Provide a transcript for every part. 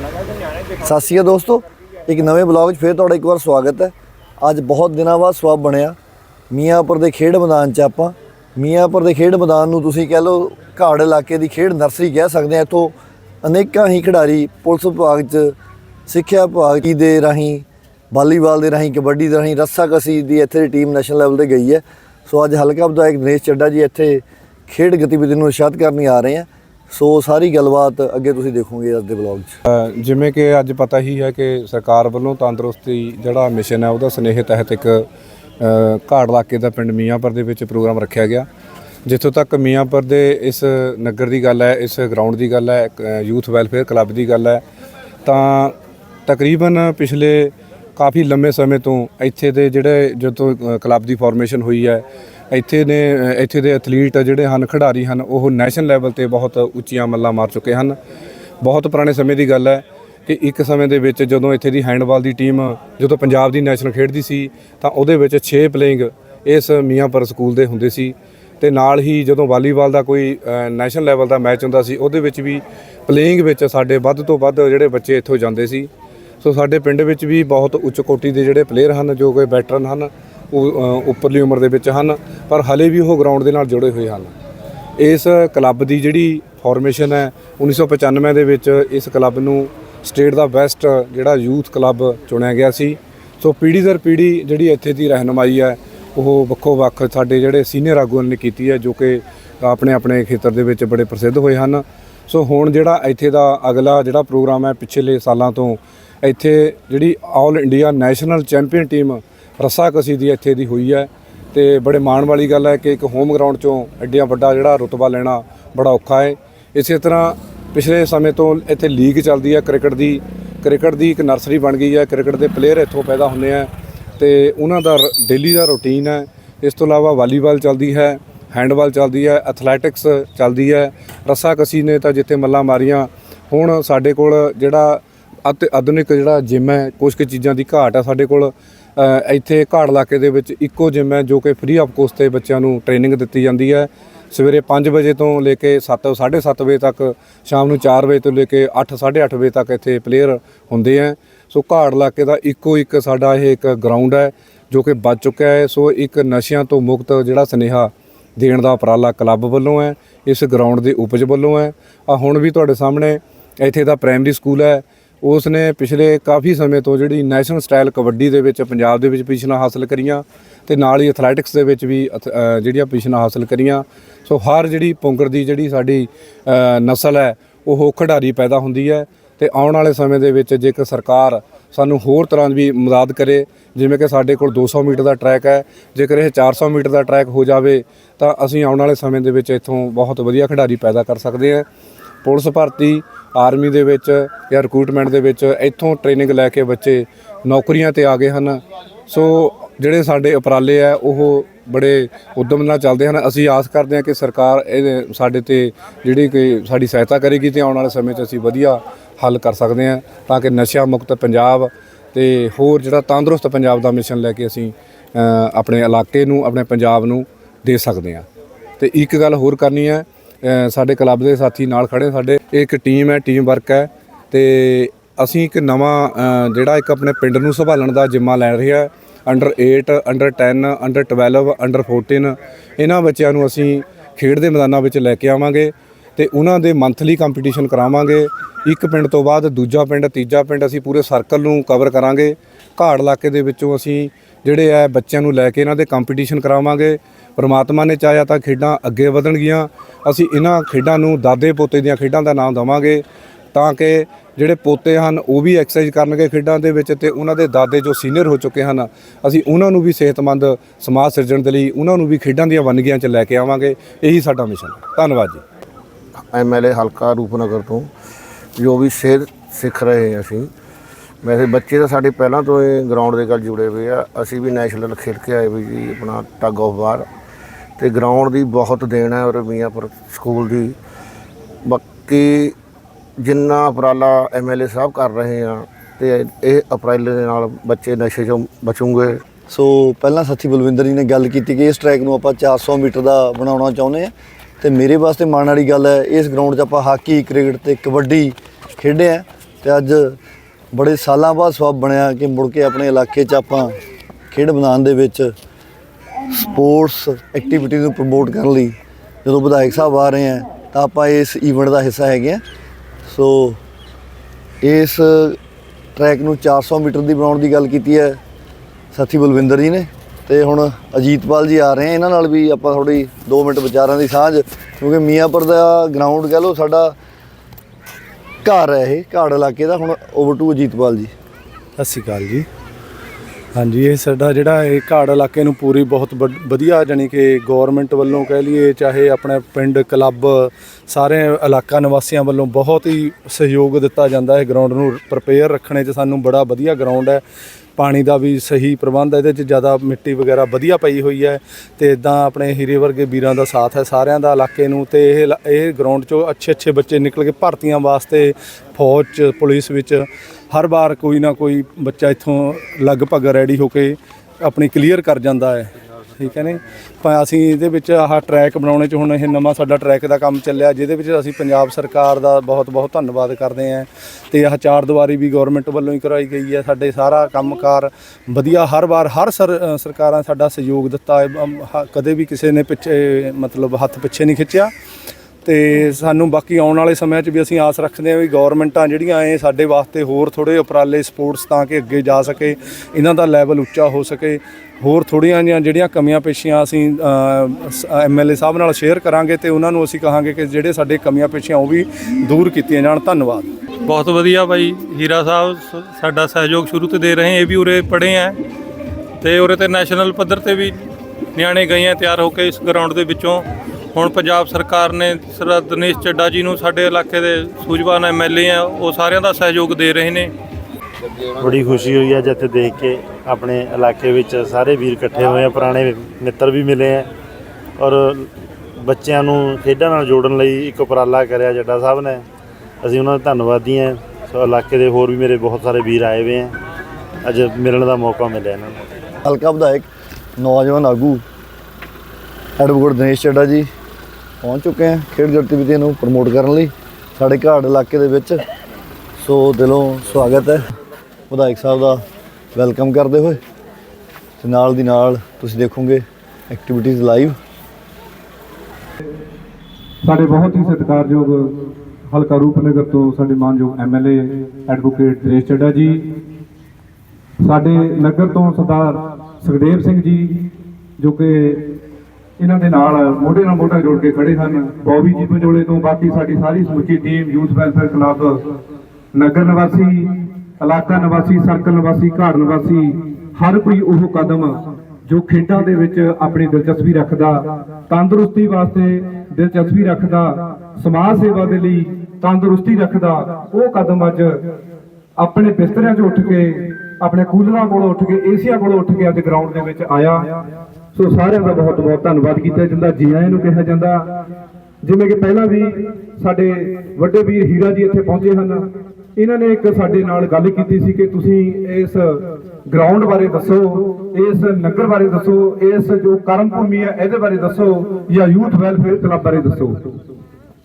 ਸਤਿ ਸ਼੍ਰੀ ਅਕਾਲ ਦੋਸਤੋ, ਇੱਕ ਨਵੇਂ ਬਲੌਗ 'ਚ ਫੇਰ ਤੁਹਾਡਾ ਇੱਕ ਵਾਰ ਸਵਾਗਤ ਹੈ। ਅੱਜ ਬਹੁਤ ਦਿਨਾਂ ਬਾਅਦ ਸਵਾਬ ਬਣਿਆ। ਮੀਆਂਪੁਰ ਦੇ ਖੇਡ ਮੈਦਾਨ 'ਚ ਆਪਾਂ। ਮੀਆਂਪੁਰ ਦੇ ਖੇਡ ਮੈਦਾਨ ਨੂੰ ਤੁਸੀਂ ਕਹਿ ਲਓ, ਘਾੜ ਇਲਾਕੇ ਦੀ ਖੇਡ ਨਰਸਰੀ ਕਹਿ ਸਕਦੇ ਆ ਇੱਥੋਂ ਅਨੇਕਾਂ ਹੀ ਖਿਡਾਰੀ ਪੁਲਿਸ ਵਿਭਾਗ 'ਚ, ਸਿੱਖਿਆ ਵਿਭਾਗ ਦੇ ਰਾਹੀਂ, ਵਾਲੀਬਾਲ ਦੇ ਰਾਹੀਂ, ਕਬੱਡੀ ਦੇ ਰਾਹੀਂ, ਰੱਸਾਕਸੀ ਦੀ ਇੱਥੇ ਦੀ ਟੀਮ ਨੈਸ਼ਨਲ ਲੈਵਲ ਤੇ ਗਈ ਹੈ। ਸੋ ਅੱਜ ਹਲਕਾ ਵਿਧਾਇਕ ਦਿਨੇਸ਼ ਚੱਡਾ ਜੀ ਇੱਥੇ ਖੇਡ ਗਤੀਵਿਧੀ ਨੂੰ ਉਤਸ਼ਾਹਿਤ ਕਰਨ ਆ ਰਹੇ ਆ ਸੋ ਸਾਰੀ ਗੱਲਬਾਤ ਅੱਗੇ ਤੁਸੀਂ ਦੇਖੋਗੇ ਅੱਜ ਦੇ ਬਲੌਗ 'ਚ। ਜਿਵੇਂ ਕਿ ਅੱਜ ਪਤਾ ਹੀ ਹੈ ਕਿ ਸਰਕਾਰ ਵੱਲੋਂ ਤੰਦਰੁਸਤੀ ਜਿਹੜਾ ਮਿਸ਼ਨ ਹੈ ਉਹਦਾ ਸਨੇਹ ਤਹਿਤ ਇੱਕ ਅ, ਘਾੜ ਇਲਾਕੇ ਦਾ ਪਿੰਡ ਮੀਆਂਪੁਰ ਦੇ ਵਿੱਚ ਪ੍ਰੋਗਰਾਮ ਰੱਖਿਆ ਗਿਆ। ਜਿੱਥੋਂ ਤੱਕ ਮੀਆਂਪੁਰ ਦੇ ਇਸ ਨਗਰ ਦੀ ਗੱਲ ਹੈ ਇਸ ਗਰਾਊਂਡ ਦੀ ਗੱਲ ਹੈ ਯੂਥ ਵੈਲਫੇਅਰ ਕਲੱਬ ਦੀ ਗੱਲ ਹੈ ਤਾਂ ਤਕਰੀਬਨ ਪਿਛਲੇ ਕਾਫੀ ਲੰਮੇ ਸਮੇਂ ਤੋਂ ਇੱਥੇ ਦੇ ਜਿਹੜੇ ਜਦੋਂ ਕਲੱਬ ਦੀ ਫਾਰਮੇਸ਼ਨ ਹੋਈ ਹੈ ਇੱਥੇ ਨੇ ਇੱਥੇ ਦੇ ਐਥਲੀਟ ਜਿਹੜੇ ਹਨ, ਖਿਡਾਰੀ ਹਨ, ਉਹ ਨੈਸ਼ਨਲ ਲੈਵਲ ਤੇ ਬਹੁਤ ਉੱਚੀਆਂ ਮੱਲਾਂ ਮਾਰ ਚੁੱਕੇ ਹਨ। ਬਹੁਤ ਪੁਰਾਣੇ ਸਮੇਂ ਦੀ ਗੱਲ ਹੈ ਕਿ ਇੱਕ ਸਮੇਂ ਦੇ ਵਿੱਚ ਜਦੋਂ ਇੱਥੇ ਦੀ ਹੈਂਡਬਾਲ ਦੀ ਟੀਮ ਜਦੋਂ ਪੰਜਾਬ ਦੀ ਨੈਸ਼ਨਲ ਖੇਡਦੀ ਸੀ, ਤਾਂ ਉਹਦੇ ਵਿੱਚ 6 ਪਲੇਇੰਗ ਇਸ ਮੀਆਂਪੁਰ ਸਕੂਲ ਦੇ ਹੁੰਦੇ ਸੀ। ਤੇ ਨਾਲ ਹੀ ਜਦੋਂ ਵਾਲੀਬਾਲ ਦਾ ਕੋਈ ਨੈਸ਼ਨਲ ਲੈਵਲ ਦਾ ਮੈਚ ਹੁੰਦਾ ਸੀ, ਉਹਦੇ ਵਿੱਚ ਵੀ ਪਲੇਇੰਗ ਵਿੱਚ ਸਾਡੇ ਵੱਧ ਤੋਂ ਵੱਧ ਜਿਹੜੇ ਬੱਚੇ ਇੱਥੋਂ ਜਾਂਦੇ ਸੀ। ਸੋ ਸਾਡੇ ਪਿੰਡ ਵਿੱਚ ਵੀ ਬਹੁਤ ਉੱਚ ਕੋਟੀ ਦੇ ਜਿਹੜੇ ਪਲੇਅਰ ਹਨ, ਜੋ ਕਿ ਵੈਟਰਨ ਹਨ ਉਹ ਉੱਪਰਲੀ ਉਮਰ ਦੇ ਵਿੱਚ ਹਨ, ਪਰ ਹਲੇ ਵੀ ਉਹ ਗਰਾਊਂਡ ਦੇ ਨਾਲ ਜੁੜੇ ਹੋਏ ਹਨ। ਇਸ ਕਲੱਬ ਦੀ ਜਿਹੜੀ ਫਾਰਮੇਸ਼ਨ ਹੈ 1995 ਦੇ ਵਿੱਚ ਇਸ ਕਲੱਬ ਨੂੰ ਸਟੇਟ ਦਾ ਬੈਸਟ ਜਿਹੜਾ ਯੂਥ ਕਲੱਬ ਚੁਣਿਆ ਗਿਆ ਸੀ। ਸੋ ਪੀੜ੍ਹੀ ਦਰ ਪੀੜ੍ਹੀ ਜਿਹੜੀ ਇੱਥੇ ਦੀ ਰਹਿਨਮਾਈ ਹੈ, ਉਹ ਵੱਖੋ ਵੱਖ ਸਾਡੇ ਜਿਹੜੇ ਸੀਨੀਅਰ ਆਗੂਆਂ ਨੇ ਕੀਤੀ ਹੈ, ਜੋ ਕਿ ਆਪਣੇ ਆਪਣੇ ਖੇਤਰ ਦੇ ਵਿੱਚ ਬੜੇ ਪ੍ਰਸਿੱਧ ਹੋਏ ਹਨ। ਸੋ ਹੁਣ ਜਿਹੜਾ ਇੱਥੇ ਦਾ ਅਗਲਾ ਜਿਹੜਾ ਪ੍ਰੋਗਰਾਮ ਹੈ, ਪਿਛਲੇ ਸਾਲਾਂ ਤੋਂ ਇੱਥੇ ਜਿਹੜੀ all India national champion team ਰੱਸਾਕਸੀ ਦੀ ਇੱਥੇ ਦੀ ਹੋਈ ਹੈ ਤੇ ਬੜੇ ਮਾਣ ਵਾਲੀ ਗੱਲ ਹੈ ਕਿ ਇੱਕ ਹੋਮ ਗਰਾਊਂਡ ਚੋਂ ਐਡਾ ਵੱਡਾ ਜਿਹੜਾ ਰੁਤਬਾ ਲੈਣਾ ਬੜਾ ਔਖਾ ਹੈ। ਇਸੇ ਤਰ੍ਹਾਂ ਪਿਛਲੇ ਸਮੇਂ ਤੋਂ ਇੱਥੇ ਲੀਗ ਚੱਲਦੀ ਹੈ, ਕ੍ਰਿਕਟ ਦੀ। ਕ੍ਰਿਕਟ ਦੀ ਇੱਕ ਨਰਸਰੀ ਬਣ ਗਈ ਹੈ, ਕ੍ਰਿਕਟ ਦੇ ਪਲੇਅਰ ਇੱਥੋਂ ਪੈਦਾ ਹੁੰਦੇ ਆ ਤੇ ਉਹਨਾਂ ਦਾ ਡੇਲੀ ਦਾ ਰੁਟੀਨ ਹੈ। ਇਸ ਤੋਂ ਇਲਾਵਾ ਵਾਲੀਬਾਲ ਚੱਲਦੀ ਹੈ ਹੈਂਡਬਾਲ ਚੱਲਦੀ ਹੈ ਐਥਲੈਟਿਕਸ ਚੱਲਦੀ ਹੈ। ਰੱਸਾਕਸੀ ਨੇ ਤਾਂ ਜਿੱਥੇ ਮੱਲਾਂ ਮਾਰੀਆਂ, ਹੁਣ ਸਾਡੇ ਕੋਲ ਜਿਹੜਾ ਅਤੇ ਆਧੁਨਿਕ ਜਿਹੜਾ ਜਿਮ ਹੈ ਕੁਝ ਕੁ ਚੀਜ਼ਾਂ ਦੀ ਘਾਟ ਹੈ ਸਾਡੇ ਕੋਲ। ਇੱਥੇ ਘਾੜ ਇਲਾਕੇ ਦੇ ਵਿੱਚ ਇੱਕੋ ਜਿਮ ਹੈ ਜੋ ਕਿ ਫ੍ਰੀ ਆਫ ਕੋਸਟ ਤੇ ਬੱਚਿਆਂ ਨੂੰ ਟ੍ਰੇਨਿੰਗ ਦਿੱਤੀ ਜਾਂਦੀ ਹੈ। ਸਵੇਰੇ 5 ਵਜੇ ਤੋਂ ਲੈ ਕੇ 7 7:30 ਵਜੇ ਤੱਕ, ਸ਼ਾਮ ਨੂੰ 4 ਵਜੇ ਤੋਂ ਲੈ ਕੇ 8 8:30 ਵਜੇ ਤੱਕ ਇੱਥੇ ਪਲੇਅਰ ਹੁੰਦੇ ਆ ਸੋ ਘਾੜ ਇਲਾਕੇ ਦਾ ਇੱਕੋ ਇੱਕ ਸਾਡਾ ਇਹ ਇੱਕ ਗਰਾਊਂਡ ਹੈ ਜੋ ਕਿ ਬਚ ਚੁੱਕਿਆ ਹੈ। ਸੋ ਇੱਕ ਨਸ਼ਿਆਂ ਤੋਂ ਮੁਕਤ ਜਿਹੜਾ ਸਨੇਹਾ ਦੇਣ ਦਾ ਉਪਰਾਲਾ ਕਲੱਬ ਵੱਲੋਂ ਹੈ, ਇਸ ਗਰਾਊਂਡ ਦੇ ਉਪਜ ਵੱਲੋਂ ਹੈ। ਆ ਹੁਣ ਵੀ ਤੁਹਾਡੇ ਸਾਹਮਣੇ ਇੱਥੇ ਦਾ ਪ੍ਰਾਇਮਰੀ ਸਕੂਲ ਹੈ। ਉਸ ਨੇ ਪਿਛਲੇ ਕਾਫੀ ਸਮੇਂ ਤੋਂ ਜਿਹੜੀ ਨੈਸ਼ਨਲ ਸਟਾਈਲ ਕਬੱਡੀ ਦੇ ਵਿੱਚ, ਪੰਜਾਬ ਦੇ ਵਿੱਚ ਪੋਜੀਸ਼ਨਾਂ ਹਾਸਲ ਕਰੀਆਂ ਤੇ ਨਾਲ ਹੀ ਐਥਲੈਟਿਕਸ ਦੇ ਵਿੱਚ ਵੀ ਅਥ- ਜਿਹੜੀਆਂ ਪੋਜੀਸ਼ਨਾਂ ਹਾਸਲ ਕਰੀਆਂ। ਸੋ ਹਰ ਜਿਹੜੀ ਪੁੰਗਰ ਦੀ ਜਿਹੜੀ ਸਾਡੀ ਨਸਲ ਹੈ, ਉਹ ਖਿਡਾਰੀ ਪੈਦਾ ਹੁੰਦੀ ਹੈ ਤੇ ਆਉਣ ਵਾਲੇ ਸਮੇਂ ਦੇ ਵਿੱਚ ਜੇਕਰ ਸਰਕਾਰ ਸਾਨੂੰ ਹੋਰ ਤਰ੍ਹਾਂ ਦੀ ਮਦਦ ਕਰੇ, ਜਿਵੇਂ ਕਿ ਸਾਡੇ ਕੋਲ 200 ਮੀਟਰ ਦਾ ਟਰੈਕ ਹੈ, ਜੇਕਰ ਇਹ 400 ਮੀਟਰ ਦਾ ਟਰੈਕ ਹੋ ਜਾਵੇ, ਤਾਂ ਅਸੀਂ ਆਉਣ ਵਾਲੇ ਸਮੇਂ ਦੇ ਵਿੱਚ ਇੱਥੋਂ ਬਹੁਤ ਵਧੀਆ ਖਿਡਾਰੀ ਪੈਦਾ ਕਰ ਸਕਦੇ ਹਾਂ। ਪੁਲਿਸ ਭਰਤੀ ਆਰਮੀ ਦੇ ਵਿੱਚ ਜਾਂ ਰਿਕਰੂਟਮੈਂਟ ਦੇ ਵਿੱਚ ਇੱਥੋਂ ਟ੍ਰੇਨਿੰਗ ਲੈ ਕੇ ਬੱਚੇ ਨੌਕਰੀਆਂ ਤੇ ਆ ਗਏ ਹਨ। ਸੋ ਜਿਹੜੇ ਸਾਡੇ ਉਪਰਾਲੇ ਆ, ਉਹ ਬੜੇ ਉਦਮ ਨਾਲ ਚੱਲਦੇ ਹਨ। ਅਸੀਂ ਆਸ ਕਰਦੇ ਹਾਂ ਕਿ ਸਰਕਾਰ ਇਹ ਸਾਡੇ ਤੇ ਜਿਹੜੀ ਕਿ ਸਾਡੀ ਸਹਾਇਤਾ ਕਰੇਗੀ ਤੇ ਆਉਣ ਵਾਲੇ ਸਮੇਂ 'ਚ ਅਸੀਂ ਵਧੀਆ ਹੱਲ ਕਰ ਸਕਦੇ ਹਾਂ ਤਾਂ ਕਿ ਨਸ਼ਾ ਮੁਕਤ ਪੰਜਾਬ ਤੇ ਹੋਰ ਜਿਹੜਾ ਤੰਦਰੁਸਤ ਪੰਜਾਬ ਦਾ ਮਿਸ਼ਨ ਲੈ ਕੇ ਅਸੀਂ ਆਪਣੇ ਇਲਾਕੇ ਨੂੰ, ਆਪਣੇ ਪੰਜਾਬ ਨੂੰ ਦੇ ਸਕਦੇ ਹਾਂ। ਤੇ ਇੱਕ ਗੱਲ ਹੋਰ ਕਰਨੀ ਹੈ ਸਾਡੇ ਕਲੱਬ ਦੇ ਸਾਥੀ ਨਾਲ ਖੜੇ ਸਾਡੇ ਇਹ ਇੱਕ ਟੀਮ ਹੈ, ਟੀਮ ਵਰਕ ਹੈ ਤੇ ਅਸੀਂ ਇੱਕ ਨਵਾਂ ਜਿਹੜਾ ਇੱਕ ਆਪਣੇ ਪਿੰਡ ਨੂੰ ਸੰਭਾਲਣ ਦਾ ਜਿੰਮਾ ਲੈ ਰਿਹਾ ਅੰਡਰ 8 ਅੰਡਰ 10 ਅੰਡਰ 12 ਅੰਡਰ 14 ਇਹਨਾਂ ਬੱਚਿਆਂ ਨੂੰ ਅਸੀਂ ਖੇਡ ਦੇ ਮੈਦਾਨਾਂ ਵਿੱਚ ਲੈ ਕੇ ਆਵਾਂਗੇ ਤੇ ਉਹਨਾਂ ਦੇ ਮੰਥਲੀ ਕੰਪੀਟੀਸ਼ਨ ਕਰਾਵਾਂਗੇ। ਇੱਕ ਪਿੰਡ ਤੋਂ ਬਾਅਦ ਦੂਜਾ ਪਿੰਡ, ਤੀਜਾ ਪਿੰਡ ਅਸੀਂ ਪੂਰੇ ਸਰਕਲ ਨੂੰ ਕਵਰ ਕਰਾਂਗੇ। ਘਾੜ ਇਲਾਕੇ ਦੇ ਵਿੱਚੋਂ ਅਸੀਂ ਜਿਹੜੇ ਆ ਬੱਚਿਆਂ ਨੂੰ ਲੈ ਕੇ ਇਹਨਾਂ ਦੇ ਕੰਪੀਟੀਸ਼ਨ ਕਰਾਵਾਂਗੇ। ਪਰਮਾਤਮਾ ਨੇ ਚਾਹਿਆ ਤਾਂ ਖੇਡਾਂ ਅੱਗੇ ਵਧਣਗੀਆਂ। ਅਸੀਂ ਇਹਨਾਂ ਖੇਡਾਂ ਨੂੰ ਦਾਦੇ ਪੋਤੇ ਦੀਆਂ ਖੇਡਾਂ ਦਾ ਨਾਮ ਦਵਾਂਗੇ ਤਾਂ ਕਿ ਜਿਹੜੇ ਪੋਤੇ ਹਨ, ਉਹ ਵੀ ਐਕਸਰਸਾਈਜ਼ ਕਰਨਗੇ ਖੇਡਾਂ ਦੇ ਵਿੱਚ ਤੇ ਉਹਨਾਂ ਦੇ ਦਾਦੇ ਜੋ ਸੀਨੀਅਰ ਹੋ ਚੁੱਕੇ ਹਨ, ਅਸੀਂ ਉਹਨਾਂ ਨੂੰ ਵੀ ਸਿਹਤਮੰਦ ਸਮਾਜ ਸਿਰਜਣ ਦੇ ਲਈ ਉਹਨਾਂ ਨੂੰ ਵੀ ਖੇਡਾਂ ਦੀਆਂ ਵੰਨਗੀਆਂ 'ਚ ਲੈ ਕੇ ਆਵਾਂਗੇ। ਇਹੀ ਸਾਡਾ ਮਿਸ਼ਨ ਹੈ। ਧੰਨਵਾਦ ਜੀ। ਐਮਐਲਏ ਹਲਕਾ ਰੂਪਨਗਰ ਤੋਂ, ਜੋ ਵੀ ਸਿਹਤ ਸਿੱਖ ਰਹੇ ਅਸੀਂ, ਵੈਸੇ ਬੱਚੇ ਤਾਂ ਸਾਡੇ ਪਹਿਲਾਂ ਤੋਂ ਹੀ ਗਰਾਊਂਡ ਦੇ ਨਾਲ ਜੁੜੇ ਹੋਏ ਆ। ਅਸੀਂ ਵੀ ਨੈਸ਼ਨਲ ਖੇਡ ਕੇ ਆਏ ਵੀ ਜੀ, ਆਪਣਾ ਟੱਗ ਆਫ ਵਾਰ ਤੇ ਗਰਾਊਂਡ ਦੀ ਬਹੁਤ ਦੇਣ ਹੈ ਔਰ ਮੀਆਂਪੁਰ ਸਕੂਲ ਦੀ। ਬਾਕੀ ਜਿੰਨਾ ਉਪਰਾਲਾ ਐਮਐਲਏ ਸਾਹਿਬ ਕਰ ਰਹੇ ਆ ਤੇ ਇਹ ਉਪਰਾਲੇ ਦੇ ਨਾਲ ਬੱਚੇ ਨਸ਼ੇ ਚੋਂ ਬਚੂਗੇ। ਸੋ ਪਹਿਲਾਂ ਸਾਥੀ ਬਲਵਿੰਦਰ ਜੀ ਨੇ ਗੱਲ ਕੀਤੀ ਕਿ ਇਸ ਟਰੈਕ ਨੂੰ ਆਪਾਂ 400 ਮੀਟਰ ਦਾ ਬਣਾਉਣਾ ਚਾਹੁੰਦੇ ਆ ਤੇ ਮੇਰੇ ਵਾਸਤੇ ਮਾਣ ਵਾਲੀ ਗੱਲ ਹੈ, ਇਸ ਗਰਾਊਂਡ 'ਚ ਆਪਾਂ ਹਾਕੀ, ਕ੍ਰਿਕਟ ਤੇ ਕਬੱਡੀ ਖੇਡੇ ਆ। ਤੇ ਅੱਜ ਬੜੇ ਸਾਲਾਂ ਬਾਅਦ ਸਬਬ ਬਣਿਆ ਕਿ ਮੁੜ ਕੇ ਆਪਣੇ ਇਲਾਕੇ 'ਚ ਆਪਾਂ ਖੇਡ ਮੈਦਾਨ ਦੇ ਵਿੱਚ ਸਪੋਰਟਸ ਐਕਟੀਵਿਟੀ ਨੂੰ ਪ੍ਰਮੋਟ ਕਰਨ ਲਈ ਜਦੋਂ ਵਿਧਾਇਕ ਸਾਹਿਬ ਆ ਰਹੇ ਆ, ਤਾਂ ਆਪਾਂ ਇਸ ਈਵੈਂਟ ਦਾ ਹਿੱਸਾ ਹੈਗੇ ਆ। ਸੋ ਇਸ ਟਰੈਕ ਨੂੰ 400 ਮੀਟਰ ਦੀ ਬਣਾਉਣ ਦੀ ਗੱਲ ਕੀਤੀ ਹੈ ਸਾਥੀ ਬਲਵਿੰਦਰ ਜੀ ਨੇ। ਤੇ ਹੁਣ ਅਜੀਤਪਾਲ ਜੀ ਆ ਰਹੇ ਆ, ਇਹਨਾਂ ਨਾਲ ਵੀ ਆਪਾਂ ਥੋੜੀ 2 ਮਿੰਟ ਵਿਚਾਰਾਂ ਦੀ ਸਾਂਝ, ਕਿਉਂਕਿ ਮੀਆਂਪੁਰ ਦਾ ਗਰਾਊਂਡ ਕਹ ਲਓ ਸਾਡਾ ਘਰ ਹੈ ਇਹ, ਘਾੜ ਇਲਾਕੇ ਦਾ, ਹੁਣ ਓਵਰ ਟੂ ਅਜੀਤਪਾਲ ਜੀ। ਸਤਿ ਸ਼੍ਰੀ ਅਕਾਲ ਜੀ। ਹਾਂਜੀ, ਇਹ ਸਾਡਾ ਜਿਹੜਾ ਇਹ ਘਾੜ ਇਲਾਕੇ ਨੂੰ ਪੂਰੀ ਬਹੁਤ ਵੱਡ- ਵਧੀਆ ਜਾਣੀ ਕਿ ਗਵਰਨਮੈਂਟ ਵੱਲੋਂ ਕਹਿ ਲਈਏ, ਚਾਹੇ ਆਪਣੇ ਪਿੰਡ ਕਲੱਬ ਸਾਰੇ ਇਲਾਕਾ ਨਿਵਾਸੀਆਂ ਵੱਲੋਂ ਬਹੁਤ ਹੀ ਸਹਿਯੋਗ ਦਿੱਤਾ ਜਾਂਦਾ ਹੈ। ਗਰਾਊਂਡ ਨੂੰ ਪ੍ਰਪੇਅਰ ਰੱਖਣੇ 'ਚ ਸਾਨੂੰ ਬੜਾ ਵਧੀਆ ਗਰਾਊਂਡ ਹੈ। ਪਾਣੀ ਦਾ ਵੀ ਸਹੀ ਪ੍ਰਬੰਧ ਹੈ, ਇਹਦੇ 'ਚ ਜ਼ਿਆਦਾ ਮਿੱਟੀ ਵਗੈਰਾ ਵਧੀਆ ਪਈ ਹੋਈ ਹੈ ਤੇ ਇਦਾਂ ਆਪਣੇ ਹੀਰੇ ਵਰਗੇ ਵੀਰਾਂ ਦਾ ਸਾਥ ਹੈ, ਸਾਰਿਆਂ ਦਾ ਇਲਾਕੇ ਨੂੰ ਤੇ ਇਹ ਇਲਾ- ਇਹ ਗਰਾਊਂਡ 'ਚੋਂ ਅੱਛੇ ਅੱਛੇ ਬੱਚੇ ਨਿਕਲ ਕੇ ਭਰਤੀਆਂ ਵਾਸਤੇ ਫੌਜ 'ਚ ਪੁਲਿਸ ਵਿੱਚ ਹਰ ਵਾਰ ਕੋਈ ਨਾ ਕੋਈ ਬੱਚਾ ਇੱਥੋਂ ਲਗਭਗ ਰੈਡੀ ਹੋ ਕੇ ਆਪਣੀ ਕਲੀਅਰ ਕਰ ਜਾਂਦਾ ਹੈ। ਠੀਕ ਹੈ ਨੇ ਪਰ ਅਸੀਂ ਇਹਦੇ ਵਿੱਚ ਆਹ ਟਰੈਕ ਬਣਾਉਣੇ ਚ ਹੁਣ ਇਹ ਨਵਾਂ ਸਾਡਾ ਟਰੈਕ ਦਾ ਕੰਮ ਚੱਲਿਆ ਜਿਹਦੇ ਵਿੱਚ ਅਸੀਂ ਪੰਜਾਬ ਸਰਕਾਰ ਦਾ ਬਹੁਤ ਬਹੁਤ ਧੰਨਵਾਦ ਕਰਦੇ ਹਾਂ ਤੇ ਆਹ ਚਾਰ ਦੀਵਾਰੀ ਵੀ ਗਵਰਨਮੈਂਟ ਵੱਲੋਂ ਹੀ ਕਰਾਈ ਗਈ ਹੈ। ਸਾਡੇ ਸਾਰਾ ਕੰਮਕਾਰ ਵਧੀਆ ਹਰ ਵਾਰ ਹਰ ਸਰਕਾਰਾਂ ਸਾਡਾ ਸਹਿਯੋਗ ਦਿੱਤਾ ਹੈ। ਅਮ, ਹ- ਕਦੇ ਵੀ ਕਿਸੇ ਨੇ ਪਿੱਛੇ ਮਤਲਬ ਹੱਥ ਪਿੱਛੇ ਨਹੀਂ ਖਿੱਚਿਆ। ਤੇ ਸਾਨੂੰ ਬਾਕੀ ਆਉਣ ਵਾਲੇ ਸਮਿਆਂ 'ਚ ਵੀ ਅਸੀਂ ਆਸ ਰੱਖਦੇ ਹਾਂ ਵੀ ਗਵਰਨਮੈਂਟਾਂ ਜਿਹੜੀਆਂ ਇਹ ਸਾਡੇ ਵਾਸਤੇ ਹੋਰ ਥੋੜੇ ਉਪਰਾਲੇ ਸਪੋਰਟਸ ਤਾਂ ਕਿ ਅੱਗੇ ਜਾ ਸਕੇ, ਇਹਨਾਂ ਦਾ ਲੈਵਲ ਉੱਚਾ ਹੋ ਸਕੇ। ਹੋਰ ਥੋੜੀਆਂ ਜਿਹੀਆਂ ਜਿਹੜੀਆਂ ਕਮੀਆਂ ਪੇਸ਼ੀਆਂ ਅਸੀਂ ਐਮਐਲਏ ਸਾਹਿਬ ਨਾਲ ਸ਼ੇਅਰ ਕਰਾਂਗੇ ਤੇ ਉਹਨਾਂ ਨੂੰ ਅਸੀਂ ਕਹਾਂਗੇ ਕਿ ਜਿਹੜੇ ਸਾਡੇ ਕਮੀਆਂ ਪੇਸ਼ੀਆਂ ਉਹ ਵੀ ਦੂਰ ਕੀਤੀਆਂ ਜਾਣ। ਧੰਨਵਾਦ। ਬਹੁਤ ਵਧੀਆ ਬਾਈ, ਹੀਰਾ ਸਾਹਿਬ ਸ- ਸਾਡਾ ਸਹਿਯੋਗ ਸ਼ੁਰੂ ਤੋਂ ਦੇ ਰਹੇ, ਇਹ ਵੀ ਉਰੇ ਪੜ੍ਹੇ ਆ ਤੇ ਉਰੇ ਤੇ ਨੈਸ਼ਨਲ ਪੱਧਰ ਤੇ ਵੀ ਨਿਆਣੇ ਗਏ ਆ ਤਿਆਰ ਹੋ ਕੇ ਇਸ ਗਰਾਊਂਡ ਦੇ ਵਿੱਚੋਂ। ਹੁਣ ਪੰਜਾਬ ਸਰਕਾਰ ਨੇ ਸਰਦਾਰ ਦਿਨੇਸ਼ ਚੱਡਾ ਜੀ ਨੂੰ ਸਾਡੇ ਇਲਾਕੇ ਦੇ ਸੂਝਵਾਨ ਐਮਐਲਏ ਆ ਉਹ ਸਾਰਿਆਂ ਦਾ ਸਹਿਯੋਗ ਦੇ ਰਹੇ ਨੇ। ਬੜੀ ਖੁਸ਼ੀ ਹੋਈ ਹੈ ਜਿੱਥੇ ਦੇਖ ਕੇ ਆਪਣੇ ਇਲਾਕੇ ਵਿੱਚ ਸਾਰੇ ਵੀਰ ਇਕੱਠੇ ਹੋਏ ਆ ਪੁਰਾਣੇ ਮਿੱਤਰ ਵੀ ਮਿਲੇ ਆ ਔਰ ਬੱਚਿਆਂ ਨੂੰ ਖੇਡਾਂ ਨਾਲ ਜੋੜਨ ਲਈ ਇੱਕ ਉਪਰਾਲਾ ਕਰਿਆ ਜੱਡਾ ਸਾਹਿਬ ਨੇ। ਅਸੀਂ ਉਹਨਾਂ ਦਾ ਧੰਨਵਾਦੀ ਹਾਂ। ਸੋ ਇਲਾਕੇ ਦੇ ਹੋਰ ਵੀ ਮੇਰੇ ਬਹੁਤ ਸਾਰੇ ਵੀਰ ਆਏ ਹੋਏ ਆ। ਅੱਜ ਮਿਲਣ ਦਾ ਮੌਕਾ ਮਿਲਿਆ ਇਹਨਾਂ ਨੂੰ। ਹਲਕਾ ਵਿਧਾਇਕ ਨੌਜਵਾਨ ਆਗੂ ਐਡਵੋਕੇਟ ਦਿਨੇਸ਼ ਚੱਡਾ ਜੀ ਪਹੁੰਚ ਚੁੱਕੇ ਹਾਂ ਖੇਡ ਗਤੀਵਿਧੀਆਂ ਨੂੰ ਪ੍ਰਮੋਟ ਕਰਨ ਲਈ, ਸਾਡੇ ਘਾੜ ਇਲਾਕੇ ਦੇ ਵਿੱਚ। ਸੋ ਦਿਲੋਂ ਸਵਾਗਤ ਹੈ। ਵਿਧਾਇਕ ਸਾਹਿਬ ਦਾ ਵੈਲਕਮ ਕਰਦੇ ਹੋਏ। ਤੇ ਨਾਲ ਦੀ ਨਾਲ ਤੁਸੀਂ ਦੇਖੋਗੇ ਐਕਟੀਵਿਟੀਜ਼ ਲਾਈਵ ਸਾਡੇ ਬਹੁਤ ਹੀ ਸਤਿਕਾਰਯੋਗ ਹਲਕਾ ਰੂਪਨਗਰ ਤੋਂ ਸਾਡੇ ਮਾਨਯੋਗ ਐਮਐਲਏ ਐਡਵੋਕੇਟ ਦਿਨੇਸ਼ ਚੱਡਾ ਜੀ। ਸਾਡੇ ਨਗਰ ਤੋਂ ਸਰਦਾਰ ਸੁਖਦੇਵ ਸਿੰਘ ਜੀ, ਜੋ ਕਿ ਇਹਨਾਂ ਦੇ ਨਾਲ ਮੋਢੇ ਨਾਲ ਮੋਢਾ ਜੋੜ ਕੇ ਖੜੇ ਹਨ। ਬੌਬੀ ਜੀ ਪਜੋਲੇ ਤੋਂ ਬਾਕੀ ਸਾਡੀ ਸਾਰੀ ਸਮੁੱਚੀ ਟੀਮ ਯੂਥ ਵੈਲਫੇਅਰ ਕਲੱਬ ਨਗਰ ਨਿਵਾਸੀ, ਇਲਾਕਾ ਨਿਵਾਸੀ ਸਰਕਲ ਨਿਵਾਸੀ ਘਾੜ ਨਿਵਾਸੀ, ਹਰ ਕੋਈ ਉਹ ਕਦਮ ਜੋ ਖੇਡਾਂ ਦੇ ਵਿੱਚ ਆਪਣੀ ਦਿਲਚਸਪੀ ਰੱਖਦਾ, ਤੰਦਰੁਸਤੀ ਵਾਸਤੇ ਦਿਲਚਸਪੀ ਰੱਖਦਾ, ਸਮਾਜ ਸੇਵਾ ਦੇ ਲਈ ਤੰਦਰੁਸਤੀ ਰੱਖਦਾ, ਉਹ ਕਦਮ ਅੱਜ ਆਪਣੇ ਬਿਸਤਰਿਆਂ 'ਚ ਉੱਠ ਕੇ, ਆਪਣੇ ਕੂਲਰਾਂ ਕੋਲੋਂ ਉੱਠ ਕੇ, ਏਸੀਆਂ ਕੋਲੋਂ ਉੱਠ ਕੇ ਅੱਜ ਗਰਾਊਂਡ ਦੇ ਵਿੱਚ ਆਇਆ। ਸੋ ਸਾਰਿਆਂ ਦਾ ਬਹੁਤ ਬਹੁਤ ਧੰਨਵਾਦ ਕੀਤਾ ਜਾਂਦਾ ਜੀ ਆਇਆਂ ਨੂੰ ਕਿਹਾ ਜਾਂਦਾ। ਜਿਵੇਂ ਕਿ ਪਹਿਲਾਂ ਵੀ ਸਾਡੇ ਵੱਡੇ ਵੀਰ ਹੀਰਾ ਜੀ ਇੱਥੇ ਪਹੁੰਚੇ ਹਨ। ਇਹਨਾਂ ਨੇ ਇੱਕ ਸਾਡੇ ਨਾਲ ਗੱਲ ਕੀਤੀ ਸੀ ਕਿ ਤੁਸੀਂ ਇਸ ਗਰਾਊਂਡ ਬਾਰੇ ਦੱਸੋ, ਇਸ ਨਗਰ ਬਾਰੇ ਦੱਸੋ, ਇਸ ਜੋ ਕਰਮ ਭੂਮੀ ਹੈ ਇਹਦੇ ਬਾਰੇ ਦੱਸੋ, ਜਾਂ ਯੂਥ ਵੈਲਫੇਅਰ ਕਲੱਬ ਬਾਰੇ ਦੱਸੋ।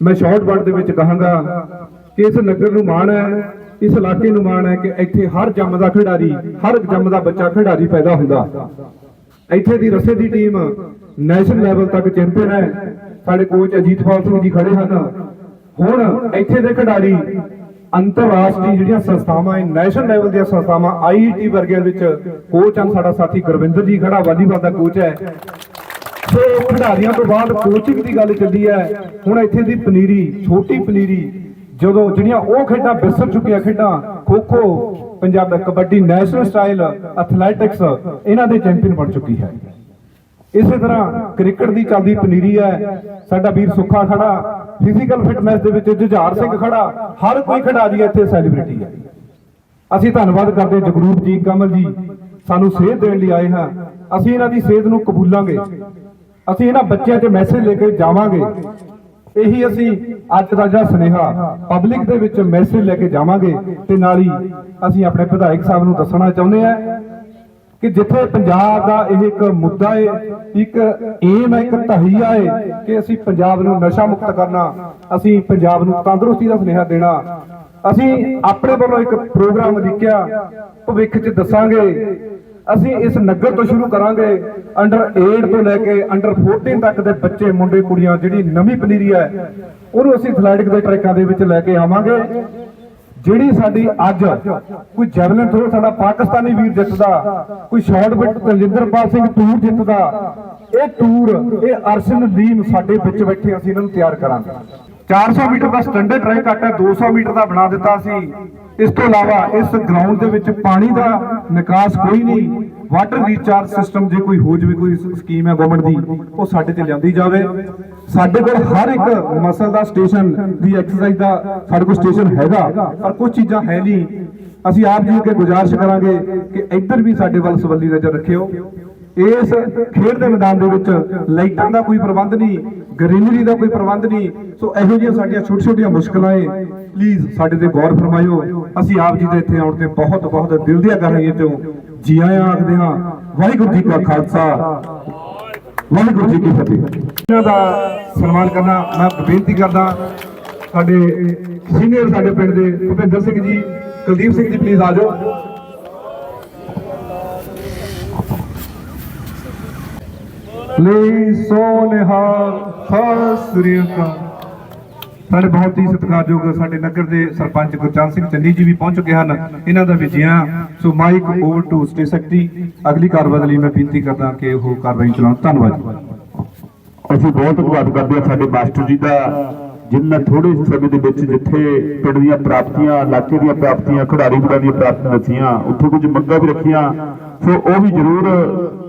ਮੈਂ ਸ਼ਾਰਟ ਵਰਡ ਦੇ ਵਿੱਚ ਕਹਾਂਗਾ ਕਿ ਇਸ ਨਗਰ ਨੂੰ ਮਾਣ ਹੈ, ਇਸ ਇਲਾਕੇ ਨੂੰ ਮਾਣ ਹੈ ਕਿ ਇੱਥੇ ਹਰ ਜੰਮ ਦਾ ਖਿਡਾਰੀ, ਹਰ ਜੰਮ ਦਾ ਬੱਚਾ ਖਿਡਾਰੀ ਪੈਦਾ ਹੁੰਦਾ। ਇੱਥੇ ਦੀ ਰਸੇ ਦੀ ਟੀਮ ਨੈਸ਼ਨਲ ਲੈਵਲ ਤੱਕ ਚੈਂਪੀਅਨ ਹੈ। ਸਾਡੇ ਕੋਚ ਅਜੀਤਪਾਲ ਸਿੰਘ ਜੀ ਖੜੇ ਹਨ। ਹੁਣ ਇੱਥੇ ਦੇ ਖਿਡਾਰੀ, ਅੰਤਰਰਾਸ਼ਟਰੀ ਜਿਹੜੀਆਂ ਸੰਸਥਾਵਾਂ ਹੈ ਨੈਸ਼ਨਲ ਲੈਵਲ ਦੀਆਂ ਸੰਸਥਾਵਾਂ ਆਈਟੀ ਵਰਗਿਆਂ ਵਿੱਚ ਕੋਚ ਹਨ ਸਾਡਾ ਸਾਥੀ ਗੁਰਵਿੰਦਰ ਜੀ, ਖੜਾ ਵਾਲੀਬਾਲ ਦਾ ਕੋਚ ਹੈ। ਸੋ ਖਿਡਾਰੀਆਂ ਤੋਂ ਬਾਅਦ ਕੋਚਿੰਗ ਦੀ ਗੱਲ ਚੱਲੀ ਹੈ। ਹੁਣ ਇੱਥੇ ਦੀ ਪਨੀਰੀ, ਛੋਟੀ ਪਨੀਰੀ, ਜਦੋਂ ਜਿਹੜੀਆਂ ਉਹ ਖੇਡਾਂ, ਬਿਸਰ ਚੁੱਕੀਆਂ ਖੇਡਾਂ kho kho Punjab kabaddi national style athletics ਇਹਨਾਂ ਦੇ ਚੈਂਪੀਅਨ ਬਣ ਚੁੱਕੀ ਹੈ। ਇਸੇ ਤਰ੍ਹਾਂ ਕ੍ਰਿਕਟ ਦੀ ਚੱਲਦੀ ਪਨੀਰੀ ਹੈ। ਸਾਡਾ ਵੀਰ ਸੁੱਖਾ ਖੜਾ ਫਿਜ਼ੀਕਲ ਫਿਟਨੈਸ ਦੇ ਵਿੱਚ ਜੁਝਾਰ ਸਿੰਘ ਖੜਾ, ਹਰ ਕੋਈ ਖਿਡਾਰੀ ਇੱਥੇ ਸੈਲੀਬ੍ਰਿਟੀ ਹੈ। ਅਸੀਂ ਧੰਨਵਾਦ ਕਰਦੇ ਜਗਰੂਪ ਜੀ ਕਮਲ ਜੀ, ਸਾਨੂੰ ਸੇਧ ਦੇਣ ਲਈ ਆਏ ਹਾਂ। ਅਸੀਂ ਇਹਨਾਂ ਦੀ ਸੇਧ ਨੂੰ ਕਬੂਲਾਂਗੇ। ਅਸੀਂ ਇਹਨਾਂ ਬੱਚਿਆਂ 'ਚ ਮੈਸੇਜ ਲੈ ਕੇ ਜਾਵਾਂਗੇ। ਇਹੀ ਅਸੀਂ ਅੱਜ ਦਾ ਜਿਹੜਾ ਸੁਨੇਹਾ ਪਬਲਿਕ ਦੇ ਵਿੱਚ ਮੈਸੇਜ ਲੈ ਕੇ ਜਾਵਾਂਗੇ ਤੇ ਨਾਲ ਹੀ ਅਸੀਂ ਆਪਣੇ ਵਿਧਾਇਕ ਸਾਹਿਬ ਨੂੰ ਦੱਸਣਾ ਚਾਹੁੰਦੇ ਹਾਂ ਕਿ ਜਿੱਥੇ ਪੰਜਾਬ ਦਾ ਇਹ ਇੱਕ ਮੁੱਦਾ ਏ, ਇੱਕ ਏਮ ਹੈ, ਇੱਕ ਤਹੀਆ ਹੈ ਕਿ ਅਸੀਂ ਪੰਜਾਬ ਨੂੰ ਨਸ਼ਾ ਮੁਕਤ ਕਰਨਾ, ਅਸੀਂ ਪੰਜਾਬ ਨੂੰ ਤੰਦਰੁਸਤੀ ਦਾ ਸੁਨੇਹਾ ਦੇਣਾ। ਅਸੀਂ ਆਪਣੇ ਵੱਲੋਂ ਇੱਕ ਪ੍ਰੋਗਰਾਮ ਲਿਖਿਆ, ਭਵਿੱਖ 'ਚ ਦੱਸਾਂਗੇ ਅਸੀਂ ਇਸ ਨਗਰ ਤੋਂ ਸ਼ੁਰੂ ਕਰਾਂਗੇ ਅੰਡਰ 8 ਤੋਂ ਲੈ ਕੇ ਅੰਡਰ 14 ਤੱਕ ਦੇ ਬੱਚੇ, ਮੁੰਡੇ, ਕੁੜੀਆਂ, ਜਿਹੜੀ ਨਵੀਂ ਪਨੀਰੀ ਹੈ, ਉਹਨੂੰ ਅਸੀਂ ਐਥਲੈਟਿਕ ਦੇ ਟਰੈਕਾਂ ਦੇ ਵਿੱਚ ਲੈ ਕੇ ਆਵਾਂਗੇ। ਜਿਹੜੀ ਸਾਡੀ ਅੱਜ ਕੋਈ ਜੈਵਲਿਨ ਥਰੋ ਸਾਡਾ ਪਾਕਿਸਤਾਨੀ ਵੀਰ ਜਿੱਤਦਾ, ਕੋਈ ਸ਼ਾਟਪੁੱਟ ਤਜਿੰਦਰਪਾਲ ਸਿੰਘ ਟੂਰ ਜਿੱਤਦਾ, ਇਹ ਟੂਰ ਇਹ ਅਰਸ਼ਨ ਲੀਮ ਸਾਡੇ ਵਿੱਚ ਬੈਠੇ ਅਸੀਂ ਇਹਨਾਂ ਨੂੰ ਤਿਆਰ ਕਰਾਂਗੇ। 400 ਮੀਟਰ ਦਾ ਸਟੈਂਡਰਡ ਟਰੈਕ ਕੱਟ ਹੈ 200 ਮੀਟਰ ਦਾ ਬਣਾ ਦਿੱਤਾ ਸੀ ਇਸ ਤੋਂ ਇਲਾਵਾ ਇਸ ਗਰਾਊਂਡ ਦੇ ਵਿੱਚ ਪਾਣੀ ਦਾ ਨਿਕਾਸ ਕੋਈ ਨਹੀਂ ਵਾਟਰ ਰੀਚਾਰਜ ਸਿਸਟਮ ਜੇ ਕੋਈ ਹੋ ਜਾਵੇ, ਕੋਈ ਸਕੀਮ ਹੈ ਗਵਰਨਮੈਂਟ ਦੀ, ਉਹ ਸਾਡੇ ਤੇ ਲਿਆਂਦੀ ਜਾਵੇ। ਸਾਡੇ ਕੋਲ ਹਰ ਇੱਕ ਮਸਲ ਦਾ ਸਟੇਸ਼ਨ ਦੀ ਐਕਸਰਸਾਈਜ਼ ਦਾ ਸਾਡੇ ਕੋਲ ਸਟੇਸ਼ਨ ਹੈਗਾ, ਪਰ ਕੁਝ ਚੀਜ਼ਾਂ ਹੈ ਨਹੀਂ। ਅਸੀਂ ਆਪ ਜੀ ਅੱਗੇ ਗੁਜ਼ਾਰਿਸ਼ ਕਰਾਂਗੇ ਕਿ ਇੱਧਰ ਵੀ ਸਾਡੇ ਵੱਲ ਸਵੱਲੀ ਨਜ਼ਰ ਰੱਖਿਓ। ਇਸ ਖੇਡ ਦੇ ਮੈਦਾਨ ਦੇ ਵਿੱਚ ਲਾਈਟਾਂ ਦਾ ਕੋਈ ਪ੍ਰਬੰਧ ਨਹੀਂ ਗ੍ਰੀਨਰੀ ਦਾ ਕੋਈ ਪ੍ਰਬੰਧ ਨਹੀਂ। ਸੋ ਇਹੋ ਜਿਹੀਆਂ ਸਾਡੀਆਂ ਛੋਟੀ ਛੋਟੀਆਂ ਮੁਸ਼ਕਲਾਂ ਏ। ਪਲੀਜ਼ ਸਾਡੇ ਤੇ ਗੌਰ ਫਰਮਾਇਓ। ਅਸੀਂ ਆਪ ਜੀ ਦੇ ਇੱਥੇ ਆਉਣ ਤੇ ਬਹੁਤ ਬਹੁਤ ਦਿਲ ਦੀਆਂ ਗਹਿਰਾਈਆਂ ਚੋਂ ਜੀ ਆਇਆਂ ਆਖਦੇ ਹਾਂ, ਵਾਹਿਗੁਰੂ ਜੀ ਕਾ ਖਾਲਸਾ। ਵਾਹਿਗੁਰੂ ਜੀ ਕੀ ਫਤਿਹ। ਇਹਨਾਂ ਦਾ ਸਨਮਾਨ ਕਰਨਾ ਮੈਂ ਬੇਨਤੀ ਕਰਦਾ, ਸਾਡੇ ਸੀਨੀਅਰ ਸਾਡੇ ਪਿੰਡ ਦੇ ਭੁਪਿੰਦਰ ਸਿੰਘ ਜੀ, ਕੁਲਦੀਪ ਸਿੰਘ ਜੀ ਪਲੀਜ਼ ਆ ਜਾਓ। ਲਈ ਸੋਨਿਹਾਲ ਸ੍ਰੀ ਅਕਾਲ। ਸਾਡੇ ਬਹੁਤ ਹੀ ਸਤਿਕਾਰਯੋਗ ਸਾਡੇ ਨਗਰ ਦੇ ਸਰਪੰਚ ਗੁਰਚਰਨ ਸਿੰਘ ਚੰਨੀ ਜੀ ਵੀ ਪਹੁੰਚ ਚੁੱਕੇ ਹਨ। ਇਹਨਾਂ ਦਾ ਵੀ ਜੀਆਂ। ਸੋ ਮਾਈਕ ਓਵਰ ਟੂ ਸਟੇ ਸਕਤੀ ਅਗਲੀ ਕਾਰਵਾਈ ਲਈ ਮੈਂ ਬੇਨਤੀ ਕਰਦਾ ਕਿ ਉਹ ਕਾਰਵਾਈ ਚਲਾਉਣ। ਧੰਨਵਾਦ ਅਸੀਂ ਬਹੁਤ ਧੰਨਵਾਦ ਕਰਦੇ ਹਾਂ ਸਾਡੇ ਮਾਸਟਰ ਜੀ ਦਾ, ਜਿਨ੍ਹਾਂ ਥੋੜੇ ਸਮੇਂ ਦੇ ਵਿੱਚ ਜਿੱਥੇ ਪਿੰਡ ਦੀਆਂ ਪ੍ਰਾਪਤੀਆਂ, ਇਲਾਕੇ ਦੀਆਂ ਪ੍ਰਾਪਤੀਆਂ ਖਿਡਾਰੀ ਵੀਰਾਂ ਦੀਆਂ ਪ੍ਰਾਪਤੀਆਂ ਦੱਸੀਆਂ ਉੱਥੇ ਕੁਝ ਮੰਗਾਂ ਵੀ ਰੱਖੀਆਂ। ਸੋ ਉਹ ਵੀ ਜ਼ਰੂਰ